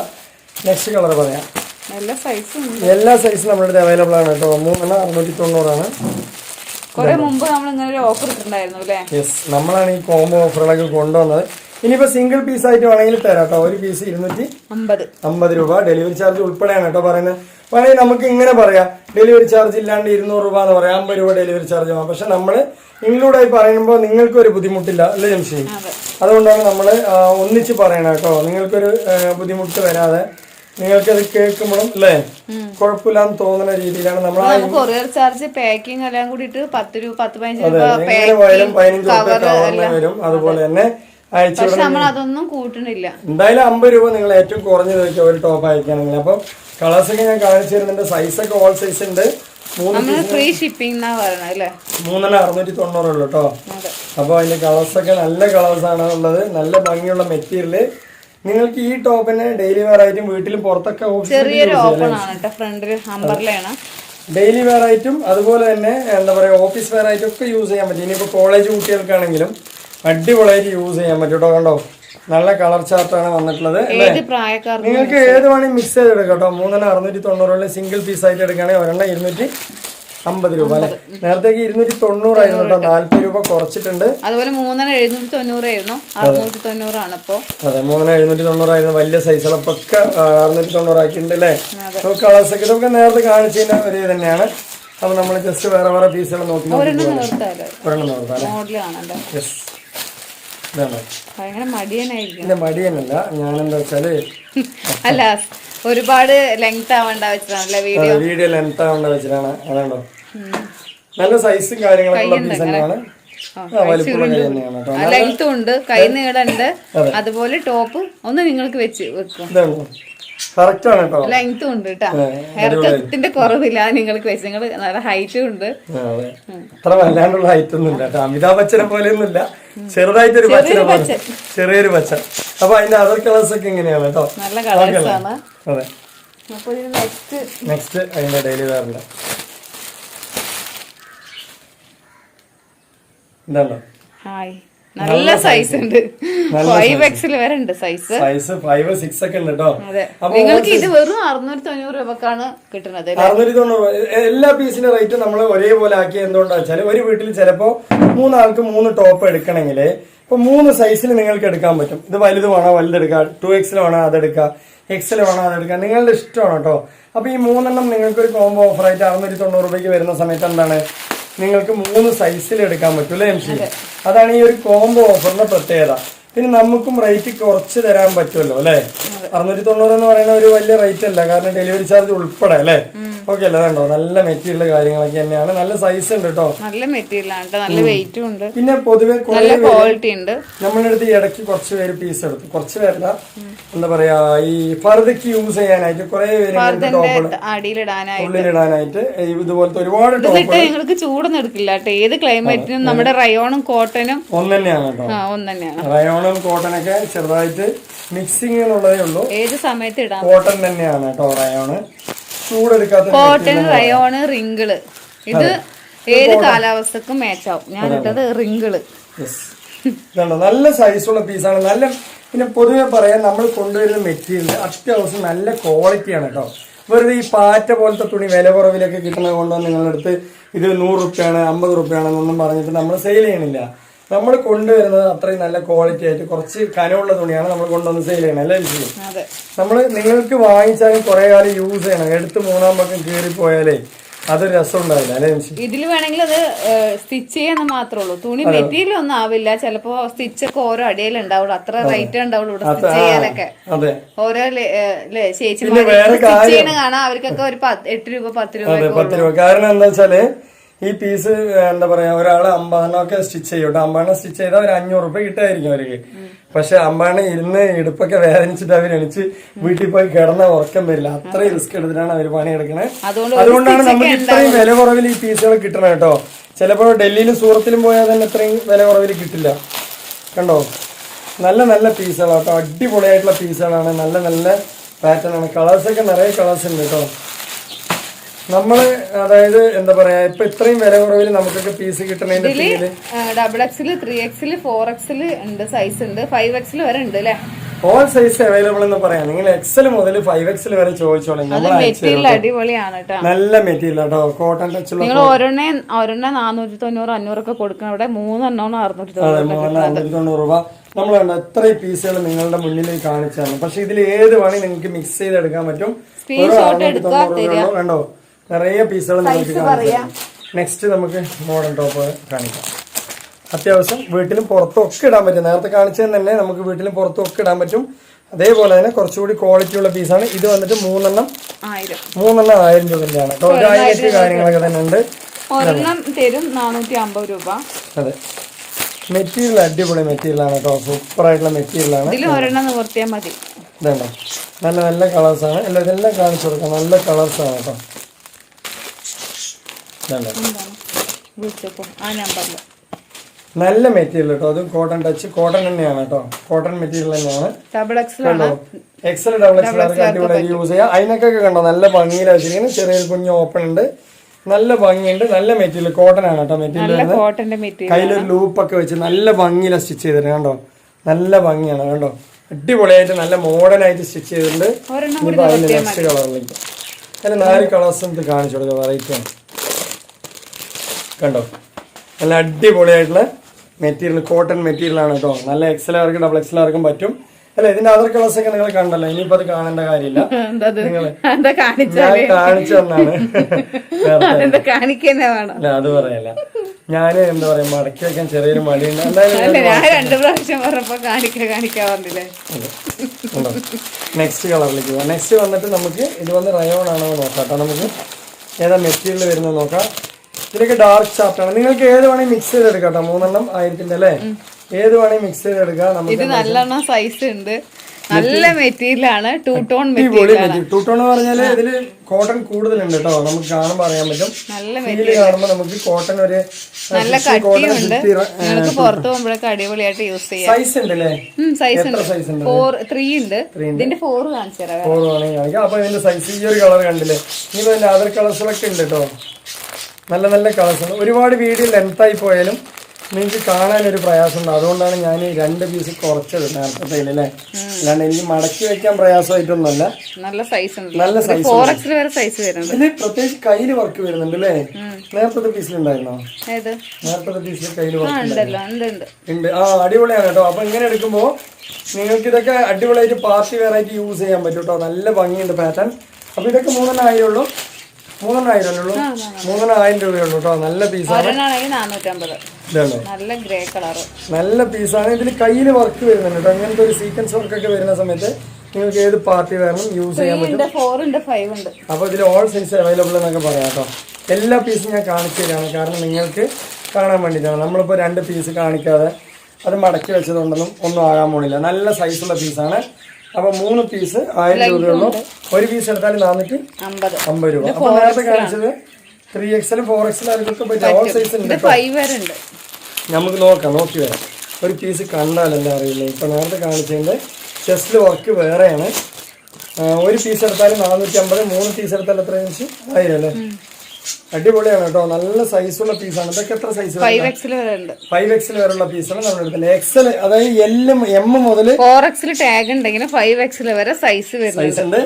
നെക്സ്റ്റ് കളർ പറയാം. നല്ല സൈസും എല്ലാ സൈസും നമ്മുടെ അവൈലബിൾ ആണ് കേട്ടോ. മൂന്നെണ്ണം അറുന്നൂറ്റി തൊണ്ണൂറാണ് കുറെ മുമ്പ് നമ്മൾ ഇങ്ങനെ ഒരു ഓഫർ ഇട്ടിട്ടുണ്ടായിരുന്നു അല്ലേ? യെസ് നമ്മളാണ് ഈ കോംബോ ഓഫറുകളൊക്കെ കൊണ്ടുവന്നത്. ഇനിയിപ്പോ സിംഗിൾ പീസ് ആയിട്ട് വേണമെങ്കിൽ തരാം കേട്ടോ. ഒരു പീസ് ഇരുന്നൂറ്റി അമ്പത്. രൂപ. ഡെലിവറി ചാർജ് ഉൾപ്പെടെയാണ് കേട്ടോ പറയുന്നത്. വേണമെങ്കിൽ നമുക്ക് ഇങ്ങനെ പറയാം. ഡെലിവറി ചാർജ് ഇല്ലാണ്ട് ഇരുന്നൂറ് രൂപ എന്ന് പറയാം. അമ്പത് രൂപ ഡെലിവറി ചാർജ് ആവാം. പക്ഷെ നമ്മൾ ഇൻക്ലൂഡായി പറയുമ്പോൾ നിങ്ങൾക്ക് ഒരു ബുദ്ധിമുട്ടില്ല. അല്ലേ ജംഷി അതെ. അതുകൊണ്ടാണ് നമ്മൾ ഒന്നിച്ച് പറയണം കേട്ടോ. നിങ്ങൾക്കൊരു ബുദ്ധിമുട്ട് വരാതെ അത് കേൾക്കുമ്പോഴും അല്ലേ? കുഴപ്പമില്ലാന്ന് തോന്നുന്ന രീതിയിലാണ് നമ്മൾ കൊറിയർ ചാർജ് പാക്കിംഗ് എല്ലാം കൂടിയിട്ട് പത്ത് രൂപ പത്ത് പതിനഞ്ച് രൂപ വരും. അതുപോലെ തന്നെ പക്ഷെ നമ്മൾ അതൊന്നും കൂട്ടണില്ല എന്തായാലും അമ്പത് രൂപ നിങ്ങൾ ഏറ്റവും കുറഞ്ഞത് വെച്ചാൽ ഒരു ടോപ്പ് അയക്കുകയാണെങ്കിൽ അപ്പം കളേഴ്സ് ഒക്കെ ഞാൻ കാണിച്ചു തരുന്നുണ്ട്. സൈസ് ഒക്കെ ഓൾ സൈസ് ഉണ്ട്. ഫ്രീ ഷിപ്പിംഗ് മൂന്നെണ്ണം അറുന്നൂറ്റി തൊണ്ണൂറുള്ളൂ കേട്ടോ അപ്പൊ അപ്പോൾ അതിന്റെ കളേഴ്സ് ഒക്കെ നല്ല കളേഴ്സ് ആണ് ഉള്ളത്. നല്ല ഭംഗിയുള്ള മെറ്റീരിയൽ നിങ്ങൾക്ക് ഈ ടോപ്പിന് ഡെയിലി വെയർ ആയിട്ടും വീട്ടിലും പുറത്തൊക്കെ ചെറിയൊരു ഓപ്പൺ ആണ് കേട്ടോ ഫ്രണ്ടിൽ അമ്പർലയാണ് ഡെയിലി വെയർ ആയിട്ടും അതുപോലെ തന്നെ എന്താ പറയുക ഓഫീസ് വെയർ ആയിട്ടും ഒക്കെ യൂസ് ചെയ്യാൻ പറ്റും. ഇനിയിപ്പോൾ കോളേജ് കുട്ടികൾക്കാണെങ്കിലും അടിപൊളിയായിട്ട് യൂസ് ചെയ്യാൻ പറ്റൂട്ടോ കണ്ടോ? നല്ല കളർ ചാർട്ടാണ് വന്നിട്ടുള്ളത് നിങ്ങൾക്ക് ഏത് വേണമെങ്കിൽ മിക്സ് ചെയ്ത് എടുക്കാം കേട്ടോ. മൂന്നെണ്ണം അറുന്നൂറ്റി തൊണ്ണൂറുള്ള സിംഗിൾ പീസ് ആയിട്ട് എടുക്കുകയാണെങ്കിൽ ഒരെണ്ണം ഇരുന്നൂറ്റി അമ്പത് രൂപ അല്ലെ? നേരത്തേക്ക് ഇരുന്നൂറ്റി തൊണ്ണൂറായിരുന്നു കേട്ടോ നാല്പത് രൂപ കുറച്ചിട്ടുണ്ട്. അതുപോലെ മൂന്നര എഴുന്നൂറ്റി തൊണ്ണൂറായിരുന്നു അറുന്നൂറ്റി തൊണ്ണൂറാണ് ഇപ്പോ അതെ മൂന്നര എഴുന്നൂറ്റി തൊണ്ണൂറായിരുന്നു വലിയ ഒക്കെ അറുന്നൂറ്റി തൊണ്ണൂറാക്കിയിട്ടുണ്ട് അല്ലേ? നമുക്ക് കളേഴ്സൊക്കെ ഇതൊക്കെ നേരത്തെ കാണിച്ചതിന്റെ ഒരു ഇത് തന്നെയാണ്. അപ്പൊ നമ്മൾ ജസ്റ്റ് വേറെ വേറെ പീസുകൾ നോക്കി നോക്കി ഒരെണ്ണം നോക്കാം യെസ് ഭയങ്കര മടിയനല്ല. ഞാനെന്താ വെച്ചാൽ അല്ല ഒരുപാട് ലെങ്ത് ആവണ്ട വെച്ചിട്ടാണല്ലേ വീഡിയോ വീഡിയോ ലെങ്ത് ആവണ്ട വെച്ചിട്ടാണ് അതാണോ? നല്ല സൈസും കാര്യങ്ങളൊക്കെ ഉള്ള പീസ് തന്നെയാണ്. ലെങ്ത്തും ഉണ്ട്. കൈ നീളുണ്ട്. അതുപോലെ ടോപ്പ് ഒന്ന് നിങ്ങൾക്ക് വെച്ച് വെക്കും ഇതാണ് കറക്റ്റ് ആണ് കേട്ടോ. ലെങ്ത്തും ഉണ്ട് കേട്ടോ ഇറക്കത്തിന്റെ കുറവില്ല നിങ്ങൾക്ക് വെച്ച് നിങ്ങൾ നല്ല ഹൈറ്റും ഉണ്ട്. അത്ര വല്ലാണ്ടുള്ള ഹൈറ്റ് ഒന്നും ഇല്ല കേട്ടോ അമിതാഭ് ബച്ചനെ പോലെയൊന്നും ഇല്ല ചെറുതായിട്ടൊരു പച്ചനെ പോലെ. ചെറിയൊരു പച്ച അപ്പൊ അതിന്റെ അതർ കളേഴ്സ് ഒക്കെ എങ്ങനെയാണ് കേട്ടോ നല്ല കളേഴ്സ് ആണ്. അതെ. നെക്സ്റ്റ് അതിന്റെ ഡെയിലി വേറെ ഇതാണോ ഹായ് നല്ല സൈസ് ഉണ്ട്. ഫൈവ് എക്സിൽ വരെ ഉണ്ട് സൈസ് സൈസ് ഫൈവ് സിക്സ് ഒക്കെ ഉണ്ട് കേട്ടോ നിങ്ങൾക്ക് ഇത് വെറും അറുന്നൂറ്റി തൊണ്ണൂറ് രൂപക്കാണ് കിട്ടുന്നത് അറുന്നൂറ്റി തൊണ്ണൂറ് എല്ലാ പീസിന്റെ റേറ്റ് നമ്മൾ ഒരേപോലെ ആക്കി എന്തുകൊണ്ടാ വെച്ചാൽ ഒരു വീട്ടിൽ ചിലപ്പോ മൂന്നാൾക്ക് മൂന്ന് ടോപ്പ് എടുക്കണമെങ്കിൽ ഇപ്പൊ മൂന്ന് സൈസിൽ നിങ്ങൾക്ക് എടുക്കാൻ പറ്റും. ഇത് വലുത് വേണോ? വലുതെടുക്കാം ടു എക്സിൽ വേണോ? അതെടുക്കാം എക്സൽ വേണോ? അതെടുക്കാം നിങ്ങളുടെ ഇഷ്ടമാണ് കേട്ടോ അപ്പൊ ഈ മൂന്നെണ്ണം നിങ്ങൾക്ക് ഒരു കോംബോ ഓഫർ ആയിട്ട് അറുന്നൂറ്റി തൊണ്ണൂറ് രൂപയ്ക്ക് വരുന്ന സമയത്ത് എന്താണ്? നിങ്ങൾക്ക് മൂന്ന് സൈസിൽ എടുക്കാൻ പറ്റും അല്ലേ എം സി? അതാണ് ഈ ഒരു കോംബോ ഓഫറിന്റെ പ്രത്യേകത. പിന്നെ നമുക്കും റേറ്റ് കുറച്ച് തരാൻ പറ്റുമല്ലോ അല്ലെ? അറുന്നൂറ്റി തൊണ്ണൂറ് എന്ന് പറയുന്ന ഒരു വലിയ റേറ്റ് അല്ല കാരണം ഡെലിവറി ചാർജ് ഉൾപ്പെടെ അല്ലേ? ഓക്കെ അല്ലേ കണ്ടോ? നല്ല മെറ്റീരിയൽ കാര്യങ്ങളൊക്കെ തന്നെയാണ്. നല്ല സൈസ് ഉണ്ട് കേട്ടോ നല്ല മെറ്റീരിയൽ ആണ്. നല്ല വെയിറ്റും ഉണ്ട്. പിന്നെ പൊതുവെ നല്ല ക്വാളിറ്റി ഉണ്ട്. നമ്മളുടെ അടുത്ത് ഇടയ്ക്ക് കുറച്ച് പേര് പീസ് എടുത്തു. കുറച്ച് പേരല്ല എന്താ പറയാ ഈ ഫർദക്ക് യൂസ് ചെയ്യാനായിട്ട് കുറെ പേര് ഉള്ളിലിടാനായിട്ട് ഇതുപോലത്തെ ഒരുപാട് ടോപ്പ് നിങ്ങൾക്ക് ചൂടൊന്നും എടുക്കില്ല ഏത് ക്ലൈമറ്റിനും നമ്മുടെ റയോണും കോട്ടനും ഒന്ന് തന്നെയാണ് കേട്ടോ ആ ഒന്ന് റയോണും കോട്ടനൊക്കെ ചെറുതായിട്ട് മിക്സിംഗ് എന്നുള്ളതേ ഉള്ളൂ. ഏത് സമയത്ത് ഇടാം കോട്ടൺ തന്നെയാണ് കേട്ടോ റയോണ് ചൂടെടുക്കാത്ത കോട്ടൺ റയോണ് റിങ്കിൾ ഇത് ഏത് കാലാവസ്ഥക്കും മാച്ചാവും ഞാൻ ഇട്ടത് റിങ്കിൾ Yes. നല്ല സൈസുള്ള പീസാണ് നല്ല പിന്നെ പൊതുവെ പറയാൻ നമ്മൾ കൊണ്ടുവരുന്ന മെറ്റീരിയൽ അത്യാവശ്യം നല്ല ക്വാളിറ്റിയാണ് കേട്ടോ വെറുതെ ഈ പാറ്റ പോലത്തെ തുണി വില കുറവിലൊക്കെ കിട്ടുന്നത് കൊണ്ടോ നിങ്ങളുടെ അടുത്ത് ഇത് നൂറ് റുപ്യാണ് അമ്പത് റുപ്യാണെന്നൊന്നും പറഞ്ഞിട്ട് നമ്മൾ സെയിൽ ചെയ്യണില്ല. നമ്മൾ കൊണ്ടുവരുന്നത് അത്രയും നല്ല ക്വാളിറ്റി ആയിട്ട് കുറച്ച് കനമുള്ള തുണിയാണ് നമ്മൾ കൊണ്ടുവന്ന് സെയിൽ ചെയ്യണം അല്ലേ നമ്മൾ നിങ്ങൾക്ക് വാങ്ങിച്ചാലും കുറെ കാലം യൂസ് ചെയ്യണം. എടുത്ത് മൂന്നാം പക്കം കീറി പോയാലേ അത് രസം ഉണ്ടാവില്ല അല്ലേ? ഇതിൽ വേണമെങ്കിൽ അത് സ്റ്റിച്ച് ചെയ്യാന്ന് മാത്രമേ ഉള്ളൂ. തുണി മെറ്റീരിയൽ ഒന്നും ആവില്ല. ചിലപ്പോ സ്റ്റിച്ച് ഒക്കെ ഓരോ അടിയിൽ ഉണ്ടാവുള്ളൂ. അത്ര റേറ്റ് ഉണ്ടാവുള്ളൂ ഇവിടെ സ്റ്റിച്ച് ചെയ്യാനൊക്കെ. ഓരോ ചേച്ചി സ്റ്റിച്ച് ചെയ്യണ കാണാൻ അവർക്കൊക്കെ ഒരു എട്ട് രൂപ പത്ത് രൂപ പത്ത് രൂപ. കാരണം എന്താ വെച്ചാൽ ഈ പീസ് എന്താ പറയാ ഒരാൾ അമ്പാനൊക്കെ സ്റ്റിച്ച് ചെയ്യും അമ്പതെണ്ണം സ്റ്റിച്ച് ചെയ്താൽ ഒരു അഞ്ഞൂറ് രൂപ കിട്ടായിരിക്കും അവർക്ക്. പക്ഷെ അമ്പാണ് ഇരുന്ന് ഇടുപ്പൊക്കെ വേദനിച്ചിട്ട് അവർ എണിച്ച് വീട്ടിൽ പോയി കിടന്ന ഉറക്കം വരില്ല. അത്രയും റിസ്ക് എടുത്തിട്ടാണ് അവർ പണിയെടുക്കണേ. അതുകൊണ്ട് അതുകൊണ്ടാണ് നമുക്ക് ഇത്രയും വില കുറവിൽ ഈ പീസുകൾ കിട്ടണം കേട്ടോ. ചിലപ്പോൾ ഡൽഹിയിലും സൂറത്തിലും പോയാൽ തന്നെ ഇത്രയും വില കുറവിൽ കിട്ടില്ല. കണ്ടോ? നല്ല നല്ല പീസുകളാണ് കേട്ടോ. അടിപൊളിയായിട്ടുള്ള പീസുകളാണ്. നല്ല നല്ല പാറ്റേൺ ആണ്. കളേഴ്സൊക്കെ നിറയെ കളേഴ്സ് ഉണ്ട് കേട്ടോ. നമ്മൾ അതായത് എന്താ പറയാ ഇപ്പൊ ഇത്രയും വില കുറവിൽ നമുക്കൊക്കെ piece കിട്ടണതിന്റെ double XL three XL four XL ഉണ്ട് സൈസ് ഉണ്ട്. ഫൈവ് എക്സിൽ വരെ ഉണ്ട് അല്ലേ? ഓൾ സൈസ് അവൈലബിൾ എന്ന് പറയാം. നിങ്ങൾ എക്സൽ മുതൽ ഫൈവ് എക്സൽ വരെ ചോദിച്ചോളാം. അടിപൊളിയാണ് നല്ല മെറ്റീരിയൽ കേട്ടോ കോട്ടൺ ടച്ച് നിങ്ങൾ ഒരെണ്ണ ഒരെണ്ണ നാനൂറ്റി തൊണ്ണൂറ് അഞ്ഞൂറൊക്കെ കൊടുക്കണം. ഇവിടെ മൂന്നെണ്ണമാണ് അറുന്നൂറ്റി തൊണ്ണൂറ് രൂപ. നമ്മൾ കണ്ട എത്രയും പീസുകൾ നിങ്ങളുടെ മുന്നിൽ കാണിച്ചാണ് പക്ഷെ ഇതിൽ ഏത് വേണമെങ്കിൽ നിങ്ങൾക്ക് മിക്സ് ചെയ്തെടുക്കാൻ പറ്റും. കണ്ടോ? നിറയെ പീസുകൾ നെക്സ്റ്റ് നമുക്ക് മോഡൽ ടോപ്പ് കാണിക്കാം. അത്യാവശ്യം വീട്ടിലും പുറത്തും ഒക്കെ ഇടാൻ പറ്റും. നേരത്തെ കാണിച്ചത് തന്നെ നമുക്ക് വീട്ടിലും പുറത്തും ഒക്കെ ഇടാൻ പറ്റും. അതേപോലെ തന്നെ കുറച്ചുകൂടി ക്വാളിറ്റി ഉള്ള പീസാണ് ഇത് വന്നിട്ട് മൂന്നെണ്ണം മൂന്നെണ്ണം ആയിരം രൂപയാണ് ആയിരത്തി കാര്യങ്ങളൊക്കെ തന്നെ ഉണ്ട്. ഒരെണ്ണം തരും നാനൂറ്റി അമ്പത് രൂപ. അതെ. മെറ്റീരിയൽ അടിപൊളി മെറ്റീരിയൽ ആണ് കേട്ടോ. സൂപ്പർ ആയിട്ടുള്ള മെറ്റീരിയൽ ആണ്. ഇതുണ്ടോ? നല്ല നല്ല കളേഴ്സ് ആണ്. എല്ലാം കാണിച്ചു കൊടുക്കാം. നല്ല ആണ് കേട്ടോ. ആ നമ്പറിൽ നല്ല മെറ്റീരിയൽ കേട്ടോ. അതും കോട്ടൺ ടച്ച് കോട്ടൺ തന്നെയാണ് കേട്ടോ. കോട്ടൺ മെറ്റീരിയൽ തന്നെയാണ്. എക്സൽ ഡബിൾ എക്സൽ അടിപൊളി യൂസ് ചെയ്യാം. അതിനൊക്കെ കണ്ടോ? നല്ല ഭംഗിയിലാണ് വെച്ചിരിക്കുന്നത്. ചെറിയൊരു കുഞ്ഞ് ഓപ്പൺ ഉണ്ട്. നല്ല ഭംഗിയുണ്ട്. നല്ല മെറ്റീരിയൽ. കോട്ടൺ ആണ് കേട്ടോ മെറ്റീരിയൽ കയ്യിലൊരു ലൂപ്പൊക്കെ വെച്ച് നല്ല ഭംഗിയിലാണ് സ്റ്റിച്ച് ചെയ്തിരുന്നു കണ്ടോ? നല്ല ഭംഗിയാണ്. കണ്ടോ? അടിപൊളിയായിട്ട് നല്ല മോഡേൺ ആയിട്ട് സ്റ്റിച്ച് ചെയ്തിട്ടുണ്ട്. നെക്സ്റ്റ് കളറിലേക്ക് അതിൽ നാല് കളേഴ്സ് ഇത് കാണിച്ചു കൊടുക്കുക വെറൈറ്റി ആണ്. കണ്ടോ? നല്ല അടിപൊളിയായിട്ടുള്ള മെറ്റീരിയൽ കോട്ടൺ മെറ്റീരിയൽ ആണ് കേട്ടോ. നല്ല എക്സൽ ആർക്കും ഡബിൾ എക്സൽ ആർക്കും പറ്റും. അല്ല ഇതിന്റെ അതർ കളേഴ്സ് ഒക്കെ നിങ്ങൾ കണ്ടല്ലോ. ഇനിയിപ്പോ അത് കാണേണ്ട കാര്യമില്ല. എന്താ അത്? എന്താ ഞാൻ കാണിച്ചു തന്നാണ്. എന്താ അത് പറയല്ല. പറയാ മടക്കി വെക്കാൻ ചെറിയൊരു മടിയുണ്ട്. നെക്സ്റ്റ് കളറിലേക്ക് പോവാം. നെക്സ്റ്റ് വന്നിട്ട് നമുക്ക് ഇത് വന്ന് റയോൺ ആണോ നോക്കാം കേട്ടോ. നമുക്ക് ഏതാ മെറ്റീരിയൽ വരുന്നത് നോക്കാം. ഇതിലൊക്കെ ഡാർക്ക് ചാപ്റ്റർ ആണ്. നിങ്ങൾക്ക് ഏത് വേണമെങ്കിൽ മിക്സ് ചെയ്തെടുക്കാം കേട്ടോ മൂന്നെണ്ണം ആയിരത്തിന്റെ അല്ലേ? ഏത് വേണമെങ്കിൽ മിക്സ് ചെയ്തെടുക്കാം. നമുക്ക് ഇത് നല്ലോണം സൈസ് ഉണ്ട്. നല്ല മെറ്റീരിയൽ. ആണ് two tone material. Two tone എന്ന് പറഞ്ഞാൽ ഇതിൽ കോട്ടൺ കൂടുതലുണ്ട് കേട്ടോ നമുക്ക് കാണുമ്പോൾ അറിയാൻ പറ്റും. നല്ല മെറ്റീരിയൽ. കാണുമ്പോൾ നമുക്ക് കോട്ടൺ ഒരു നല്ല കട്ടിയുണ്ട്. നിങ്ങൾക്ക് പുറത്ത് പോകുമ്പോഴൊക്കെ അടിപൊളിയായിട്ട് യൂസ് ചെയ്യാം. സൈസ് ഉണ്ട് അല്ലേ? സൈസ് ഉണ്ട്. ഫോർ ത്രീ ഉണ്ട്. ഇതിന്റെ ഫോർ കാണിച്ചു തരാം. ഫോർ വേണമെങ്കിൽ അപ്പൊ ഇതിന്റെ സൈസ് ഈ ഒരു കളർ കണ്ടില്ലേ? ഇനി അതർ അതർ കളേഴ്സിലൊക്കെ ഉണ്ട് കേട്ടോ നല്ല നല്ല കളേഴ്സ് ഒരുപാട് വീഡിയോ ലെങ്ത്തായി പോയാലും നിങ്ങൾക്ക് കാണാൻ ഒരു പ്രയാസമുണ്ട്. അതുകൊണ്ടാണ് ഞാൻ രണ്ട് പീസ് കുറച്ചത് നേരത്തെ അല്ലേ? അല്ലാണ്ട് എനിക്ക് മടക്കി വെക്കാൻ പ്രയാസമായിട്ടൊന്നുമല്ല. നല്ല സൈസ് നല്ല സൈസ് ഇതിൽ പ്രത്യേകിച്ച് കയ്യിൽ വർക്ക് വരുന്നുണ്ട് അല്ലേ? നേരത്തെ പീസിലുണ്ടായിരുന്നോ നേരത്തെ പീസിൽ കയ്യിൽ വർക്ക് ഉണ്ട് ആ അടിപൊളിയാണ് കേട്ടോ. അപ്പൊ ഇങ്ങനെ എടുക്കുമ്പോൾ നിങ്ങൾക്ക് ഇതൊക്കെ അടിപൊളിയായിട്ട് പാർട്ടി വെയർ ആയിട്ട് യൂസ് ചെയ്യാൻ പറ്റും കേട്ടോ. നല്ല ഭംഗിയുണ്ട് പാറ്റേൺ അപ്പൊ ഇതൊക്കെ മൂന്നെണ്ണം ആയിരം ഉള്ളൂ? രൂപയുള്ളൂ കേട്ടോ നല്ല പീസാണ് നല്ല ഗ്രേ കളർ നല്ല പീസാണ് ഇതിൽ കയ്യിൽ വർക്ക് വരുന്നുണ്ട് കേട്ടോ അങ്ങനത്തെ ഒരു സീക്വൻസ് വർക്ക് ഒക്കെ വരുന്ന സമയത്ത് നിങ്ങൾക്ക് ഏത് പാർട്ടി വേണം യൂസ് ചെയ്യാൻ പറ്റും. അപ്പൊ ഇതിൽ ഓൾ സൈസ് അവൈലബിൾ എന്നൊക്കെ പറയാം കേട്ടോ എല്ലാ പീസും ഞാൻ കാണിച്ചു തരാണ് കാരണം നിങ്ങൾക്ക് കാണാൻ വേണ്ടിയിട്ടാണ്. നമ്മളിപ്പോൾ രണ്ട് പീസ് കാണിക്കാതെ അത് മടക്കി വെച്ചതുകൊണ്ടൊന്നും ഒന്നും ആകാൻ പോണില്ല. നല്ല സൈസുള്ള പീസാണ് അപ്പോൾ മൂന്ന് പീസ് ആയിരം രൂപയുള്ളൂ ഒരു പീസ് എടുത്താൽ നാനൂറ്റി അമ്പത്. രൂപ. അപ്പൊ നേരത്തെ കാണിച്ചത് ത്രീ എക്സലും ഫോർ എക്സലും പറ്റും. ഓൾ സൈസ് ഉണ്ട്. നമുക്ക് നോക്കാം നോക്കി വരാം. ഒരു പീസ് കണ്ടാൽ എന്താ അറിയില്ല ഇപ്പൊ നേരത്തെ കാണിച്ചതിന്റെ ചെസ്റ്റ് വർക്ക് വേറെയാണ്. ഒരു പീസ് എടുത്താൽ നാനൂറ്റി അമ്പത് മൂന്ന് പീസ് എടുത്താൽ എത്ര ഇഞ്ച് ആയിരം അല്ലേ? അടിപൊളിയാണ് കേട്ടോ. നല്ല സൈസുള്ള പീസാണ് ഇതൊക്കെ എത്ര സൈസ് ഫൈവ് എക്സിൽ വരെ വരെയുള്ള പീസാണ് നമ്മൾ എടുക്കുന്നത് എക്സൽ അതായത് എല്ലും എം മുതൽ ഫോർ എക്സിൽ ടാഗ് ഉണ്ടെങ്കിൽ ഫൈവ് എക്സിൽ വരെ സൈസ് സൈസ് ഉണ്ട്.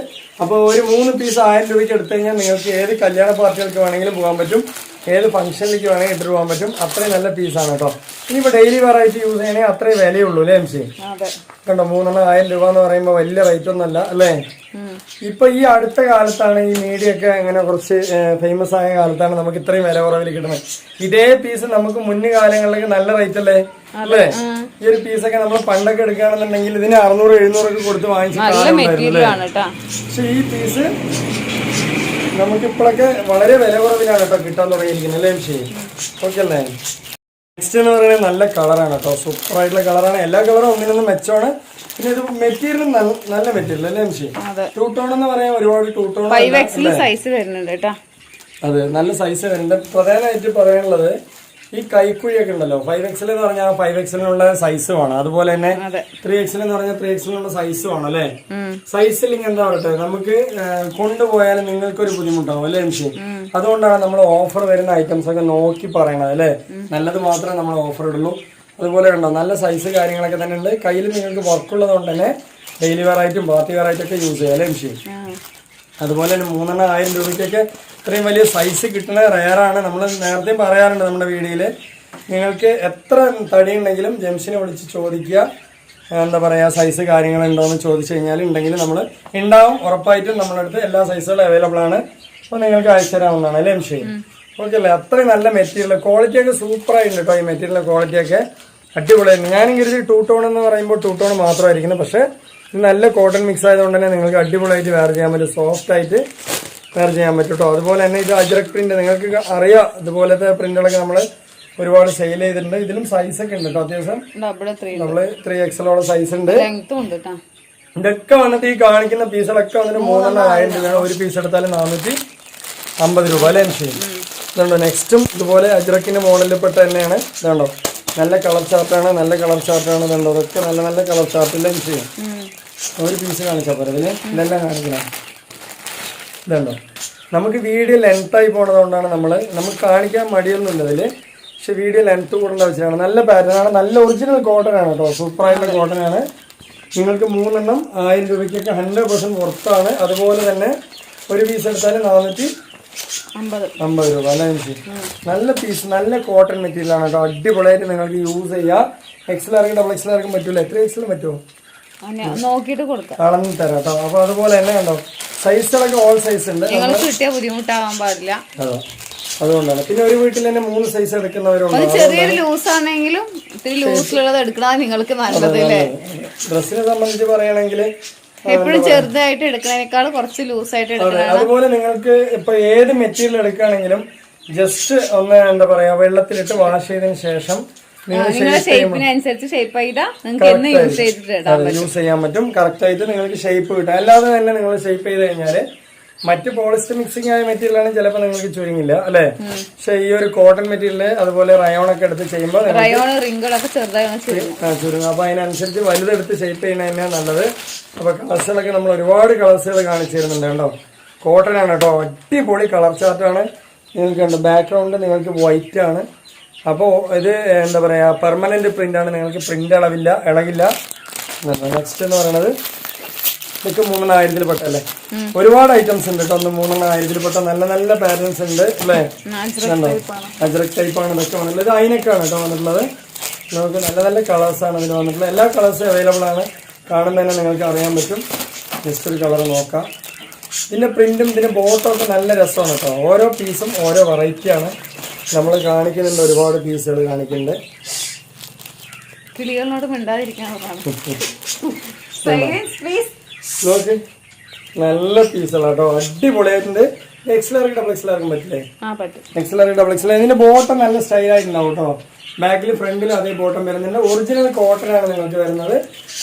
അപ്പോൾ ഒരു മൂന്ന് പീസ് ആയിരം രൂപയ്ക്ക് എടുത്തു കഴിഞ്ഞാൽ നിങ്ങൾക്ക് ഏത് കല്യാണ പാർട്ടികൾക്ക് വേണമെങ്കിലും പോകാൻ പറ്റും. ഏത് ഫംഗ്ഷനിലേക്ക് വേണമെങ്കിൽ ഇട്ട് പോകാൻ പറ്റും. അത്രയും നല്ല പീസാണ് കേട്ടോ. ഇനിയിപ്പോൾ ഡെയിലി വെറൈറ്റി യൂസ് ചെയ്യണമെങ്കിൽ അത്രയും വിലയുള്ളൂ അല്ലേ എം സി? കണ്ടോ മൂന്നെണ്ണം ആയിരം രൂപ എന്ന് പറയുമ്പോൾ വലിയ റേറ്റ് ഒന്നല്ല അല്ലേ. ഇപ്പൊ ഈ അടുത്ത കാലത്താണ് ഈ മീഡിയ ഒക്കെ അങ്ങനെ കുറച്ച് ഫേമസ് ആയ കാലത്താണ് നമുക്ക് ഇത്രയും വില കുറവിൽ കിട്ടുന്നത്. ഇതേ പീസ് നമുക്ക് മുന്നു കാലങ്ങളിലേക്ക് നല്ല റേറ്റ് അല്ലേ? അല്ലേ? ഈ ഒരു പീസൊക്കെ നമ്മൾ പണ്ടൊക്കെ എടുക്കുകയാണെന്നുണ്ടെങ്കിൽ ഇതിന് അറുന്നൂറ് എഴുന്നൂറൊക്കെ കൊടുത്ത് വാങ്ങിച്ചിട്ടുണ്ടായിരുന്നു പക്ഷെ ഈ പീസ് നമുക്കിപ്പോഴൊക്കെ വളരെ വില കുറവിലാണ് കേട്ടോ കിട്ടാൻ തുടങ്ങിയിരിക്കുന്നത് അല്ലേ വിഷയം ഓക്കെ അല്ലേ? നെക്സ്റ്റ് എന്ന് പറയുന്നത് നല്ല കളറാണ് കേട്ടോ. സൂപ്പർ ആയിട്ടുള്ള കളറാണ് എല്ലാ കളറും ഒന്നിനൊന്നും മെച്ചമാണ്. പിന്നെ ഇത് മെറ്റീരിയൽ നല്ല മെറ്റീരിയൽ അല്ലേ അതെ. ടൂ ടോൺ എന്ന് പറയാൻ ഒരുപാട് ടൂ ടോൺ സൈസ് വരുന്നുണ്ട് കേട്ടോ. അതെ നല്ല സൈസ് വരുന്നുണ്ട്. പ്രധാനമായിട്ട് പറയാനുള്ളത് ഈ കൈക്കുഴിയൊക്കെ ഉണ്ടല്ലോ. ഫൈവ് എക്സൽ എന്ന് പറഞ്ഞാൽ ഫൈവ് എക്സലിനുള്ള സൈസ് വേണം. അതുപോലെ തന്നെ ത്രീ എക്സൽ എന്ന് പറഞ്ഞാൽ ത്രീ എക്സലിനുള്ള സൈസ് വേണം അല്ലേ. സൈസിലിങ് എന്താ പറയട്ടെ? നമുക്ക് കൊണ്ടുപോയാൽ നിങ്ങൾക്ക് ഒരു ബുദ്ധിമുട്ടാവും അല്ലേ നിമിഷം അതുകൊണ്ടാണ് നമ്മൾ ഓഫർ വരുന്ന ഐറ്റംസ് ഒക്കെ നോക്കി പറയണത് അല്ലേ? നല്ലത് മാത്രമേ നമ്മൾ ഓഫർ ഇടുള്ളൂ. അതുപോലെ ഉണ്ടോ നല്ല സൈസ് കാര്യങ്ങളൊക്കെ തന്നെ ഉണ്ട്. കയ്യിൽ നിങ്ങൾക്ക് വർക്കുള്ളത് കൊണ്ട് തന്നെ ഡെയിലി വെയർ ആയിട്ടും പാർട്ടി വെയർ ആയിട്ടൊക്കെ യൂസ് ചെയ്യാം അല്ലേ നിമിഷം ആ. അതുപോലെ തന്നെ മൂന്നെണ്ണം ആയിരം രൂപയ്ക്കൊക്കെ ഇത്രയും വലിയ സൈസ് കിട്ടുന്ന റയറാണ് നമ്മൾ നേരത്തെ പറയാറുണ്ട് നമ്മുടെ വീഡിയോയിൽ നിങ്ങൾക്ക് എത്ര തടി ഉണ്ടെങ്കിലും ജംഷനെ വിളിച്ച് ചോദിക്കുക. എന്താ പറയുക സൈസ് കാര്യങ്ങളുണ്ടോ എന്ന് ചോദിച്ചു കഴിഞ്ഞാൽ ഉണ്ടെങ്കിൽ നമ്മൾ ഉണ്ടാവും ഉറപ്പായിട്ടും നമ്മുടെ അടുത്ത് എല്ലാ സൈസുകളും അവൈലബിൾ ആണ്. അപ്പോൾ നിങ്ങൾക്ക് അയച്ചു തരാവുന്നതാണ് അല്ലേ എംഷി? ഓക്കെ അല്ലേ? അത്രയും നല്ല മെറ്റീരിയൽ ക്വാളിറ്റി ഒക്കെ സൂപ്പർ ആയിട്ടുണ്ട് കേട്ടോ ഈ മെറ്റീരിയൽ ക്വാളിറ്റി ഒക്കെ. അടിപൊളിയായിരുന്നു. ഞാനും കരുതി ടൂ ടോൺ എന്ന് പറയുമ്പോൾ ടൂ ടോൺ മാത്രമായിരിക്കുന്നത് പക്ഷേ നല്ല കോട്ടൺ മിക്സ് ആയതുകൊണ്ട് തന്നെ നിങ്ങൾക്ക് അടിപൊളിയായിട്ട് വെയർ ചെയ്യാൻ പറ്റും. സോഫ്റ്റ് ആയിട്ട് വെയർ ചെയ്യാൻ പറ്റും കേട്ടോ അതുപോലെ തന്നെ ഇത് അജ്രക് പ്രിന്റ് നിങ്ങൾക്ക് അറിയാം. ഇതുപോലത്തെ പ്രിന്റുകളൊക്കെ നമ്മൾ ഒരുപാട് സെയിൽ ചെയ്തിട്ടുണ്ട്. ഇതിലും സൈസ് ഒക്കെ ഉണ്ട് കേട്ടോ അത്യാവശ്യം നമ്മൾ ത്രീ എക്സലോളം സൈസ് ഉണ്ട്. ഇതൊക്കെ വന്നിട്ട് ഈ കാണിക്കുന്ന പീസുകളൊക്കെ വന്നിട്ട് മൂന്നെണ്ണം ആയിരം രൂപയാണ് ഒരു പീസ് എടുത്താൽ നാനൂറ്റി അമ്പത് രൂപ അല്ലേ ചെയ്യും ഇതുണ്ടോ? നെക്സ്റ്റും ഇതുപോലെ അജ്രക്കിന്റെ മോഡലിൽ പെട്ട തന്നെയാണ്. ഇതുണ്ടോ? നല്ല കളർ ചാർട്ടാണ് നല്ല കളർ ചാർട്ടാണ് ഇതുണ്ടോ? ഇതൊക്കെ നല്ല നല്ല കളർ ചാർട്ടിലും ചെയ്യും. ഒരു പീസ് കാണിച്ചാൽ പോരെ ഇതിൽ? ഇതെല്ലാം കാണിക്കണം. ഇതുണ്ടോ? നമുക്ക് വീഡിയോ ലെങ്ത് ആയി പോണത് കൊണ്ടാണ് നമ്മൾ നമുക്ക് കാണിക്കാൻ മടിയൊന്നുമില്ല അതിൽ പക്ഷെ വീഡിയോ ലെങ്ത് കൂടേണ്ട വെച്ചാണ് നല്ല പാറ്റേൺ ആണ്. നല്ല ഒറിജിനൽ കോട്ടൺ ആണ് കേട്ടോ. സൂപ്പർ ആയിട്ടുള്ള കോട്ടൺ ആണ്. നിങ്ങൾക്ക് മൂന്നെണ്ണം ആയിരം രൂപയ്ക്കൊക്കെ ഹൺഡ്രഡ് പെർസെന്റ് പുറത്താണ് അതുപോലെ തന്നെ ഒരു പീസ് എടുത്താൽ നാനൂറ്റി അമ്പത്. രൂപ അല്ലേ എനിക്ക് നല്ല പീസ് നല്ല കോട്ടൺ മെറ്റീരിയൽ ആണ് കേട്ടോ. അടിപൊളിയായിട്ട് നിങ്ങൾക്ക് യൂസ് ചെയ്യാം. എക്സൽ ആർക്കും ഡബിൾ എക്സൽ ആർക്കും പറ്റൂല. എത്ര എക്സിലും പറ്റുമോ നോക്കിയിട്ട് കൊടുക്കാം. അളന്ന് തരാം കേട്ടോ. അപ്പൊ അതുപോലെ തന്നെ കണ്ടോ സൈസുകളൊക്കെ ഓൾ സൈസ് ഉണ്ട്. നിങ്ങൾക്ക് കിട്ടിയ ബുദ്ധിമുട്ടാവാൻ പാടില്ല. അതെ. അതുകൊണ്ടാണ്. പിന്നെ ഒരു വീട്ടിൽ തന്നെ മൂന്ന് സൈസ് എടുക്കുന്നവരുണ്ട്. ചെറിയൊരു ലൂസ് ആണെങ്കിലും ഇത്തിരി ലൂസിലുള്ളത് എടുക്കണത് നിങ്ങൾക്ക് നല്ലത് അല്ലേ? ഡ്രസ്സിനെ സംബന്ധിച്ച് പറയുകയാണെങ്കിൽ എപ്പോഴും ചെറുതായിട്ട് എടുക്കുന്നതിനേക്കാൾ കുറച്ച് ലൂസായിട്ട് ആയിട്ട് എടുക്കണം അതുപോലെ നിങ്ങൾക്ക് ഇപ്പൊ ഏത് മെറ്റീരിയൽ എടുക്കുകയാണെങ്കിലും ജസ്റ്റ് ഒന്ന് എന്താ പറയാ വെള്ളത്തിലിട്ട് വാഷ് ചെയ്തതിന് ശേഷം നിങ്ങളുടെ ഷേപ്പിനനുസരിച്ച് ഷേപ്പ് ചെയ്താൽ നിങ്ങൾക്ക് എന്ന് യൂസ് ചെയ്തിട്ട് ഇടാം യൂസ് ചെയ്യാൻ പറ്റും. കറക്റ്റ് ആയിട്ട് നിങ്ങൾക്ക് ഷേപ്പ് കിട്ടും. അല്ലാതെ തന്നെ നിങ്ങൾ ഷേപ്പ് ചെയ്ത് കഴിഞ്ഞാൽ മറ്റ് പോളിസ്റ്റർ മിക്സിംഗ് ആയ മെറ്റീരിയൽ ആണ് ചിലപ്പോൾ നിങ്ങൾക്ക് ചുരുങ്ങില്ല അല്ലെ? പക്ഷെ ഈ ഒരു കോട്ടൺ മെറ്റീരിയൽ അതുപോലെ റയോൺ ഒക്കെ എടുത്ത് ചെയ്യുമ്പോൾ ചുരുങ്ങും. അപ്പൊ അതിനനുസരിച്ച് വലുതെടുത്ത് ഷേപ്പ് ചെയ്യുന്നത് തന്നെയാണ് നല്ലത്. അപ്പൊ കളേഴ്സുകളൊക്കെ നമ്മൾ ഒരുപാട് കളേഴ്സുകൾ കാണിച്ചു തരുന്നുണ്ട് കേട്ടോ. കോട്ടൺ ആണ് കേട്ടോ. അടിപൊളി കളർ ചാർട്ടാണ് നിങ്ങൾക്ക് ഉണ്ട് ബാക്ക്ഗ്രൗണ്ട് നിങ്ങൾക്ക് വൈറ്റ് ആണ്. അപ്പോൾ ഇത് എന്താ പറയുക പെർമനന്റ് പ്രിന്റാണ് ആണ്. നിങ്ങൾക്ക് പ്രിന്റ് അളവില്ല ഇളകില്ല നെക്സ്റ്റ് എന്ന് പറയുന്നത് ഇതൊക്കെ മൂന്നെണ്ണായിരത്തിൽ പെട്ടല്ലേ ഒരുപാട് ഐറ്റംസ് ഉണ്ട് കേട്ടോ. ഒന്ന് മൂന്നെണ്ണായിരത്തിൽ പെട്ട നല്ല നല്ല പാറ്റേൺസ് ഉണ്ട് അല്ലേ? നാച്ചുറൽ type ആണ്. അജറക് ടൈപ്പ് ആണ്. ഇതൊക്കെ വന്നിട്ടുള്ളത്. ഇത് അതിനൊക്കെയാണ് കേട്ടോ വന്നിട്ടുള്ളത്. നമുക്ക് നല്ല നല്ല കളേഴ്സ് ആണ് ഇതിൽ വന്നിട്ടുള്ളത്. എല്ലാ കളേഴ്സും അവൈലബിൾ ആണ്. കാണുന്നതന്നെ നിങ്ങൾക്ക് അറിയാൻ പറ്റും. ജസ്റ്റ് ഒരു കളർ നോക്കാം. ഇതിന്റെ പ്രിന്റും ഇതിന്റെ ബോട്ടൊക്കെ നല്ല രസമാണ് കേട്ടോ. ഓരോ പീസും ഓരോ വെറൈറ്റി ആണ്. നമ്മൾ കാണിക്കുന്നുണ്ട് ഒരുപാട് പീസുകൾ കാണിക്കുന്നുണ്ട്. കിളികളോട് മിണ്ടാതിരിക്കാനുള്ളതാണ് സൈലൻസ് പ്ലീസ് നോക്ക് നല്ല പീസുകളാട്ടോ. കേട്ടോ അടിപൊളിയായിട്ടുണ്ട് എക്സലാർക്ക് ഡബിൾ എക്സലാർക്കും പറ്റില്ലേ? എക്സലറി ഡബിൾ എക്സൽ ഇതിന്റെ ബോട്ടം നല്ല സ്റ്റൈലായിട്ടുണ്ടാവും കേട്ടോ ബാക്കിൽ ഫ്രണ്ടിലും അതേ ബോട്ടം വരുന്നുണ്ട്. ഒറിജിനൽ കോട്ടൺ ആണ് നിങ്ങൾക്ക് വരുന്നത്.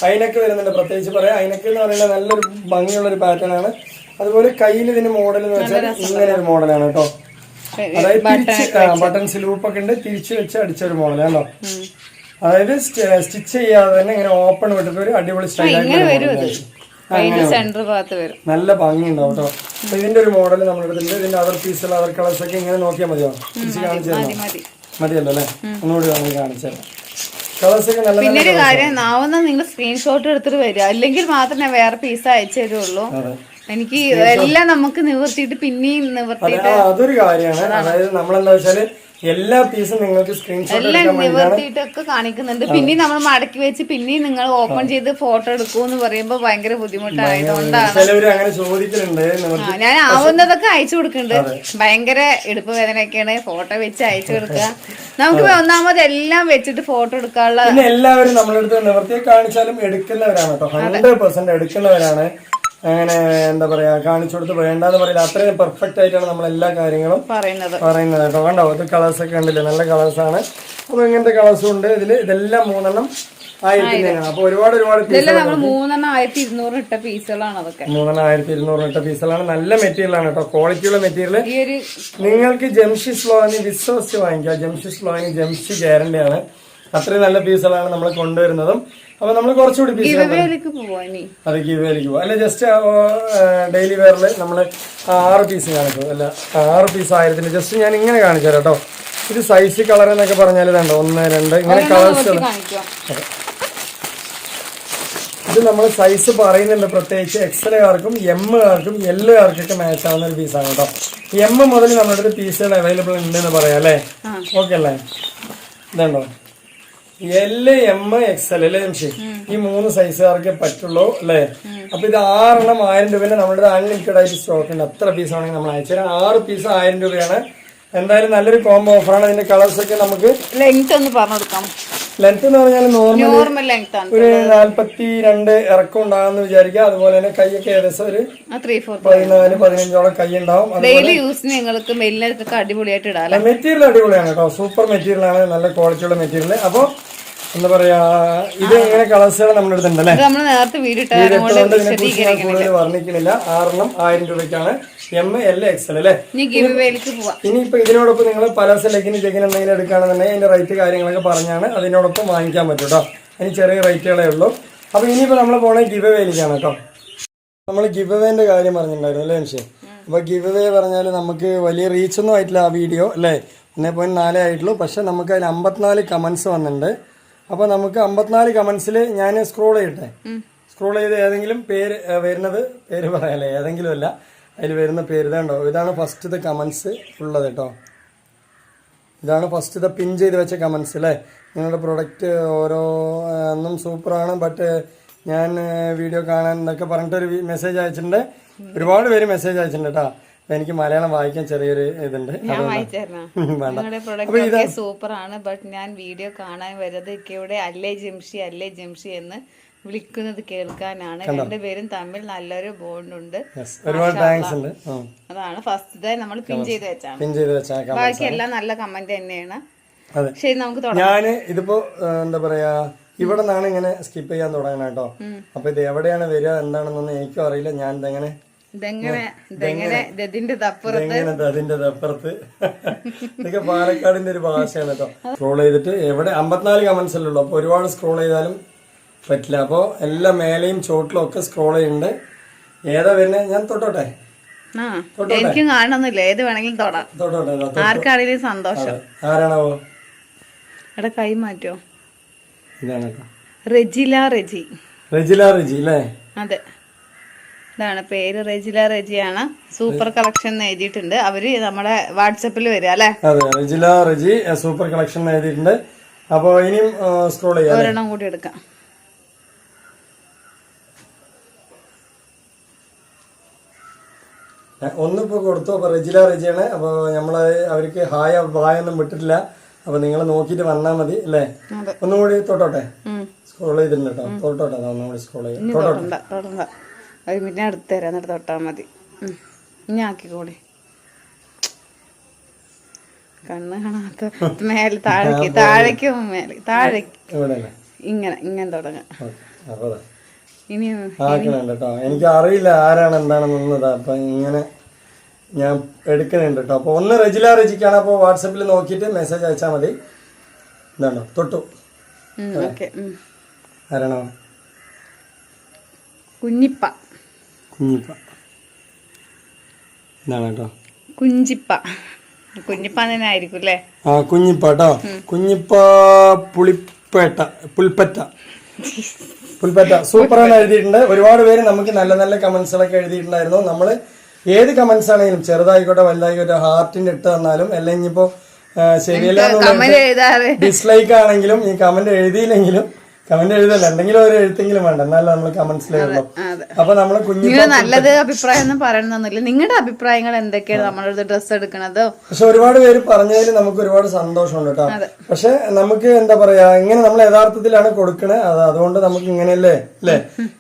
അതിനൊക്കെ വരുന്നുണ്ട്. പ്രത്യേകിച്ച് പറയാം. അതിനൊക്കെ എന്ന് പറയുന്നത് നല്ലൊരു ഭംഗിയുള്ള ഒരു പാറ്റേൺ ആണ്. അതുപോലെ കയ്യിൽ ഇതിന് മോഡൽ എന്ന് വെച്ചാൽ ഇങ്ങനെ ഒരു മോഡലാണ് കേട്ടോ അതായത് തിരിച്ച് ബട്ടൺസ് ലൂപ്പൊക്കെ ഉണ്ട്. തിരിച്ചു വെച്ച് അടിച്ച ഒരു മോഡലാണോ അതായത് സ്റ്റിച്ച് ചെയ്യാതെ തന്നെ ഇങ്ങനെ ഓപ്പൺ വിട്ടിട്ട് ഒരു അടിപൊളി സ്റ്റൈലായിട്ട് നല്ല ഭംഗിയുണ്ടാവും കേട്ടോ അപ്പൊ ഇതിന്റെ ഒരു മോഡൽ നമ്മുടെ അടുത്തുണ്ട്. ഇതിന്റെ അതർ പീസുകൾ അതർ കളേഴ്സ് ഒക്കെ ഇങ്ങനെ നോക്കിയാൽ മതിയോ? തിരിച്ച് കാണിച്ചു മതി മതി. മതിയല്ലോ അല്ലേ? ഒന്നുകൂടി വേണമെങ്കിൽ കാണിച്ചു തരാം. ഒക്കെ നല്ല പിന്നെ ഒരു കാര്യം നാവുന്ന നിങ്ങൾ സ്ക്രീൻഷോട്ട് എടുത്തിട്ട് വരിക. അല്ലെങ്കിൽ മാത്രമേ വേറെ പീസ് അയച്ചു തരുള്ളൂ. എനിക്ക് എല്ലാം നമുക്ക് നിവർത്തിയിട്ട് പിന്നെയും നിവർത്തി അതൊരു കാര്യമാണ്. അതായത് നമ്മളെന്താ വെച്ചാൽ എല്ലാ പീസും നിങ്ങൾക്ക് സ്ക്രീൻഷോട്ട് എല്ലാം നിവർത്തിയിട്ടൊക്കെ കാണിക്കുന്നുണ്ട്. പിന്നെ നമ്മൾ മടക്കി വെച്ച് പിന്നെയും നിങ്ങൾ ഓപ്പൺ ചെയ്ത് ഫോട്ടോ എടുക്കൂ എന്ന് പറയുമ്പോ ഭയങ്കര ബുദ്ധിമുട്ടായതുകൊണ്ടാണ്. ഞാൻ ആവുന്നതൊക്കെ അയച്ചു കൊടുക്കുന്നുണ്ട്. ഭയങ്കര എടുപ്പ് വേദനയൊക്കെയാണ്. ഫോട്ടോ വെച്ച് അയച്ചു കൊടുക്കുക നമുക്ക് ഒന്നാമത് എല്ലാം വെച്ചിട്ട് ഫോട്ടോ എടുക്കാനുള്ള പിന്നെ എല്ലാവരും നമ്മളെടുത്ത് നിവർത്തി കാണിച്ചാലും എടുക്കുന്നവരാണ് കേട്ടോ. ഹൺഡ്രഡ് പെർസെന്റ് എടുക്കുന്നവരാണ്. അങ്ങനെ എന്താ പറയാ കാണിച്ചു കൊടുത്ത് വേണ്ടാന്ന് പറയില്ല. അത്രയും പെർഫെക്റ്റ് ആയിട്ടാണ് നമ്മൾ എല്ലാ കാര്യങ്ങളും പറയുന്നത്. പറയുന്നത് കേട്ടോ. കണ്ടോ ഇത് കളേഴ്സ് ഒക്കെ കണ്ടില്ലേ? നല്ല കളേഴ്സ് ആണ്. അപ്പൊ ഇങ്ങനത്തെ കളേഴ്സും ഉണ്ട്. ഇതിൽ ഇതെല്ലാം മൂന്നെണ്ണം ആയിരത്തിനാണ് അപ്പൊ ഒരുപാട് ഒരുപാട് മൂന്നെണ്ണം ആയിരത്തി ഇരുന്നൂറ് ഇട്ട പീസുകളാണ് അതൊക്കെ. മൂന്നെണ്ണം ആയിരത്തി ഇരുന്നൂറ് ഇട്ട പീസുകളാണ് നല്ല മെറ്റീരിയൽ ആണ് കേട്ടോ. ക്വാളിറ്റിയുള്ള മെറ്റീരിയൽ നിങ്ങൾക്ക് ജംഷി സ്ലോയിന് വിശ്വസിച്ച് വാങ്ങിക്കാം. ജംഷി സ്ലോയിന് ജംഷി ഗ്യാരണ്ടി ആണ്. അത്രയും നല്ല പീസുകളാണ് നമ്മൾ കൊണ്ടുവരുന്നതും. അപ്പൊ നമ്മൾ കുറച്ചുകൂടി അതെ പോവാ. ഗീവേലിക്ക് പോകും അല്ല ജസ്റ്റ് ഡെയിലി വെയറിൽ നമ്മൾ ആറ് പീസ് കാണിക്കും. അല്ല ആറ് പീസ് ആയിരത്തിന്. ജസ്റ്റ് ഞാൻ ഇങ്ങനെ കാണിച്ചു തരാം കേട്ടോ ഇത് സൈസ് കളർ എന്നൊക്കെ പറഞ്ഞാൽ ഇതുണ്ട്? ഒന്ന് രണ്ട് ഇങ്ങനെ കളേഴ്സ് ഇത് നമ്മൾ സൈസ് പറയുന്നുണ്ട് പ്രത്യേകിച്ച് എക്സലുകാർക്കും എമ്മുകാർക്കും എല്ലുകാർക്കൊക്കെ മാച്ച് ആവുന്ന ഒരു പീസാണ് കേട്ടോ എം മുതൽ നമ്മുടെ അടുത്ത് പീസുകൾ അവൈലബിൾ ഉണ്ട് എന്ന് പറയാം അല്ലേ? ഓക്കെ അല്ലേ? ഇതുണ്ടോ? എൽ എം എക്സൽ അല്ലേ നിമിഷി? ഈ മൂന്ന് സൈസുകാർക്ക് പറ്റുള്ളൂ അല്ലേ? അപ്പൊ ഇത് ആറെണ്ണം ആയിരം രൂപേന്റെ നമ്മുടെ അൺലിമിറ്റഡ് ആയിട്ട് സ്റ്റോക്ക് ഉണ്ട്. എത്ര പീസ് ആണെങ്കിൽ നമ്മൾ അയച്ചു തരാം. ആറ് പീസ് ആയിരം രൂപയാണ്. എന്തായാലും നല്ലൊരു കോംബോ ഓഫറാണ് ഇതിന്റെ കളേഴ്സ് ഒക്കെ നമുക്ക് ലെങ്ത് ഒന്ന് പറഞ്ഞു കൊടുക്കാം ലെങ്ത് എന്ന് പറഞ്ഞാൽ നോർമൽ നോർമൽ ലെങ്ത് ആണ്. ഒരു നാല്പത്തി രണ്ട് ഇറക്കം ഉണ്ടാകുന്ന വിചാരിക്കുക. അതുപോലെ തന്നെ കൈയൊക്കെ ഏകദേശം ഒരു പതിനാല് പതിനഞ്ചോളം കൈ ഉണ്ടാവും. അത് ഡെയിലി യൂസിന് നിങ്ങൾക്ക് മെല്ലിനൊക്കെ അടിപൊളിയായിട്ട് ഇടാം മെറ്റീരിയൽ അടിപൊളിയാണ് കേട്ടോ. സൂപ്പർ മെറ്റീരിയൽ ആണ് നല്ല ക്വാളിറ്റിയുള്ള മെറ്റീരിയൽ. അപ്പോൾ എന്താ പറയാ ഇത് ഇങ്ങനെ കളേഴ്സുകൾ നമ്മുടെ കുറിച്ച് ഞാൻ കൂടുതൽ വർണിക്കുന്നില്ല. ആറെണ്ണം ആയിരം രൂപയ്ക്കാണ്. എം എൽ എക്സൽ അല്ലേ ഇനിയിപ്പോ ഇതിനോടൊപ്പം നിങ്ങൾ പല സെലക്കിന് ചെക്കിന് എന്തെങ്കിലും എടുക്കുകയാണെന്നുണ്ടെങ്കിൽ അതിന്റെ റേറ്റ് കാര്യങ്ങളൊക്കെ പറഞ്ഞാണ് അതിനോടൊപ്പം വാങ്ങിക്കാൻ പറ്റും കേട്ടോ അതിന് ചെറിയ റേറ്റുകളേ ഉള്ളൂ. അപ്പൊ ഇനിയിപ്പോ നമ്മൾ പോണേ ഗിവ് വേലിക്കാണ് കേട്ടോ നമ്മൾ ഗിവ് വേന്റെ കാര്യം പറഞ്ഞിട്ടുണ്ടായിരുന്നു അല്ലേ മനുഷ്യ അപ്പൊ ഗിവ് വേ പറഞ്ഞാൽ നമുക്ക് വലിയ റീച്ച് ഒന്നും ആയിട്ടില്ല ആ വീഡിയോ അല്ലേ? ഒന്നേ പോയിന്റ് നാലേ ആയിട്ടുള്ളൂ. പക്ഷെ നമുക്ക് അതിൽ അമ്പത്തിനാല് കമന്റ്സ് വന്നിട്ടുണ്ട്. അപ്പൊ നമുക്ക് അമ്പത്തിനാല് കമന്റ്സിൽ ഞാൻ സ്ക്രോൾ ചെയ്യട്ടെ? സ്ക്രോൾ ചെയ്ത് ഏതെങ്കിലും പേര് വരുന്നത് പേര് പറയാല്ലേ ഏതെങ്കിലും അല്ല. അതിൽ വരുന്ന പേര്. ഇതാണ്ടോ ഇതാണ് ഫസ്റ്റത്തെ കമന്റ്സ് ഉള്ളത് കേട്ടോ. ഇതാണ് ഫസ്റ്റ് ഫസ്റ്റത്തെ പിൻ ചെയ്ത് വെച്ച കമന്റ്സ് അല്ലേ നിങ്ങളുടെ പ്രൊഡക്റ്റ് ഓരോ ആ, ഒന്നും സൂപ്പറാണ് ബട്ട് ഞാൻ വീഡിയോ കാണാൻ എന്നൊക്കെ പറഞ്ഞിട്ടൊരു മെസ്സേജ് അയച്ചിട്ടുണ്ട്. ഒരുപാട് പേര് മെസ്സേജ് അയച്ചിട്ടുണ്ട് കേട്ടോ. എനിക്ക് മലയാളം വായിക്കാൻ ചെറിയൊരു ഇതുണ്ട്. നിങ്ങളുടെ ആണ് ബട്ട് ഞാൻ വീഡിയോ കാണാൻ വരുന്നത് ഇവിടെ അല്ലേ ജിംഷി അല്ലേ ജിംഷി എന്ന് വിളിക്കുന്നത് കേൾക്കാനാണ്. രണ്ടുപേരും തമ്മിൽ നല്ലൊരു ബോണ്ട് ഉണ്ട് ഒരുപാട് താങ്ക്സ് ഉണ്ട്. അതാണ് ഫസ്റ്റ് നമ്മൾ പിൻ ചെയ്ത് വെച്ചാണ്. പിൻ ചെയ്ത് വെച്ചാ ബാക്കി എല്ലാം നല്ല കമന്റ് തന്നെയാണ്. ശരി നമുക്ക് ഞാൻ ഇതിപ്പോ എന്താ പറയാ ഇവിടെ നിന്നാണ് ഇങ്ങനെ സ്കിപ്പ് ചെയ്യാൻ തുടങ്ങണം കേട്ടോ അപ്പൊ ഇത് എവിടെയാണ് വരിക എന്താണെന്നൊന്നും എനിക്കും അറിയില്ല. ഞാൻ ഇതെങ്ങനെ അതിന്റെ അപ്പുറത്ത് ഇതൊക്കെ പാലക്കാടിന്റെ ഒരു ഭാഷയാണ് കേട്ടോ. സ്ക്രോൾ ചെയ്തിട്ട് എവിടെ അമ്പത്തിനാല് കമന്റ്സ് അല്ലേ ഉള്ളൂ. അപ്പൊ ഒരുപാട് സ്ക്രോൾ ചെയ്താലും പറ്റില്ല. അപ്പൊ എല്ലാ മേലെയും ചോട്ടിലും ഒക്കെ സ്ക്രോൾ ചെയ്യുന്നുണ്ട്. ഏതാ വരുന്നത് ഞാൻ തൊട്ടോട്ടെ? എനിക്കും കാണണമെന്നില്ല ഏത് വേണമെങ്കിലും തൊടാം. ആർക്കാണെങ്കിലും സന്തോഷം. ആരാണാവോ? എടാ കൈ മാറ്റോ ഇതാണ് റെജില റെജി. റെജില റെജി അല്ലേ? അതെ. ഇതാണ്. പേര് റെജില റെജിയാണ്. സൂപ്പർ കളക്ഷൻ എഴുതിയിട്ടുണ്ട്. അവർ നമ്മുടെ വാട്സപ്പിൽ വരിക അല്ലെ? അതെ റെജില റെജി സൂപ്പർ കളക്ഷൻ എഴുതിയിട്ടുണ്ട്. അപ്പോൾ ഇനിയും സ്ക്രോൾ ചെയ്യാം? ഒരെണ്ണം കൂടി എടുക്കാം. ഒന്നിപ്പോ കൊടുത്തു. അപ്പൊ റെജില റെജിയാണ്. അപ്പൊ നമ്മൾ അവർക്ക് ഹായ ഹായ ഒന്നും വിട്ടിട്ടില്ല. അപ്പൊ നിങ്ങൾ നോക്കിട്ട് വന്നാ മതി അല്ലേ? ഒന്നുകൂടി ഒന്നും കൂടി തൊട്ടോട്ടെ? സ്ക്രോൾ ചെയ്തിട്ടുണ്ട് കേട്ടോ തൊട്ടോട്ടെ ഒന്നുകൂടി ഒന്നും കൂടി സ്ക്രോൾ ചെയ്യാം. തൊട്ടോട്ടെ. അത് പിന്നെ അടുത്ത് തരാം. എന്നിട്ട് തൊട്ടാൽ മതി. ഇനി ആക്കിക്കോളി. കണ്ണ് കാണാത്ത മേലെ താഴേക്ക് താഴേക്ക് മേലെ താഴേക്ക്. ഇങ്ങനെ ഇങ്ങനെ തുടങ്ങാം. ഇനി എനിക്ക് അറിയില്ല ആരാണ് എന്താണെന്നുള്ളത് അപ്പൊ ഇങ്ങനെ ഞാൻ എടുക്കണുണ്ട് കേട്ടോ അപ്പൊ ഒന്ന് റെജില റെജിക്കാണ്. അപ്പോൾ വാട്സപ്പിൽ നോക്കിയിട്ട് മെസ്സേജ് അയച്ചാൽ മതി. എന്താണോ തൊട്ടു. ആരാണോ? കുഞ്ഞിപ്പ. കുഞ്ഞിപ്പ. എന്താണ് കേട്ടോ. കുഞ്ചിപ്പ. കുഞ്ഞിപ്പ തന്നെ ആയിരിക്കും അല്ലേ? ആ കുഞ്ഞിപ്പ കേട്ടോ. കുഞ്ഞിപ്പ പുളിപ്പേട്ട പുൽപ്പറ്റ. പുൽപ്പറ്റ. സൂപ്പറാണ് എഴുതിയിട്ടുണ്ട്. ഒരുപാട് പേര് നമുക്ക് നല്ല നല്ല കമന്റ്സുകളൊക്കെ എഴുതിയിട്ടുണ്ടായിരുന്നു. നമ്മൾ ഏത് കമന്റ്സ് ആണെങ്കിലും ചെറുതായിക്കോട്ടെ വലുതായിക്കോട്ടെ ഹാർട്ടിന്റെ ഇട്ട് തന്നാലും അല്ലെങ്കിൽ ഇപ്പോ ശരിയല്ല ഡിസ്ലൈക്ക് ആണെങ്കിലും ഈ കമന്റ് എഴുതിയില്ലെങ്കിലും കമന്റ് എഴുതല്ല. എന്തെങ്കിലും ഒരു എഴുത്തെങ്കിലും വേണ്ട. എന്നാലും നമ്മൾ കമന്റ്സിൽ അതെ അപ്പൊ നമ്മൾ കുഞ്ഞു നല്ലത് അഭിപ്രായം ഒന്നും പറയണമെന്നില്ല നിങ്ങളുടെ അഭിപ്രായങ്ങൾ എന്തൊക്കെയാണ്? നമ്മളടുത്ത് ഡ്രസ്സ് എടുക്കണതോ? പക്ഷെ ഒരുപാട് പേര് പറഞ്ഞതിൽ നമുക്ക് ഒരുപാട് സന്തോഷമുണ്ട് കേട്ടോ. പക്ഷെ നമുക്ക് എന്താ പറയാ ഇങ്ങനെ നമ്മൾ യഥാർത്ഥത്തിലാണ് കൊടുക്കണേ. അത് അതുകൊണ്ട് നമുക്ക് ഇങ്ങനെയല്ലേ അല്ലേ?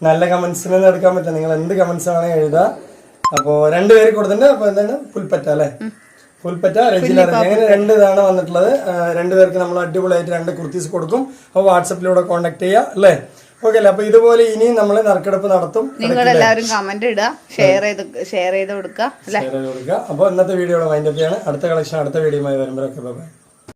നല്ല കമന്റ്സിന് എടുക്കാൻ പറ്റില്ല. നിങ്ങൾ എന്ത് കമന്റ്സ് ആണെങ്കിൽ എഴുതാ അപ്പോ രണ്ടുപേര് കൊടുത്തിട്ടുണ്ട്. അപ്പൊ എന്താണ്? പുൽപ്പറ്റ അല്ലേ? പുൽപ്പറ്റ രജി അങ്ങനെ രണ്ട് ഇതാണ് വന്നിട്ടുള്ളത്. രണ്ടുപേർക്ക് നമ്മൾ അടിപൊളിയായിട്ട് രണ്ട് കുർത്തീസ് കൊടുക്കും. അപ്പോൾ വാട്സപ്പിലൂടെ കോൺടാക്ട് ചെയ്യാം അല്ലേ? ഓക്കെ അല്ലേ? അപ്പൊ ഇതുപോലെ ഇനിയും നമ്മൾ നറുക്കെടുപ്പ് നടത്തും. നിങ്ങൾ എല്ലാവരും കമന്റ് ഇടുക ഷെയർ ചെയ്ത് ഷെയർ ചെയ്ത് കൊടുക്കുക അപ്പൊ ഇന്നത്തെ വീഡിയോ വൈൻഡപ്പ് ചെയ്യാണ്. അടുത്ത കളക്ഷൻ അടുത്ത വീഡിയോയുമായി വരുമ്പോഴൊക്കെ. ബൈ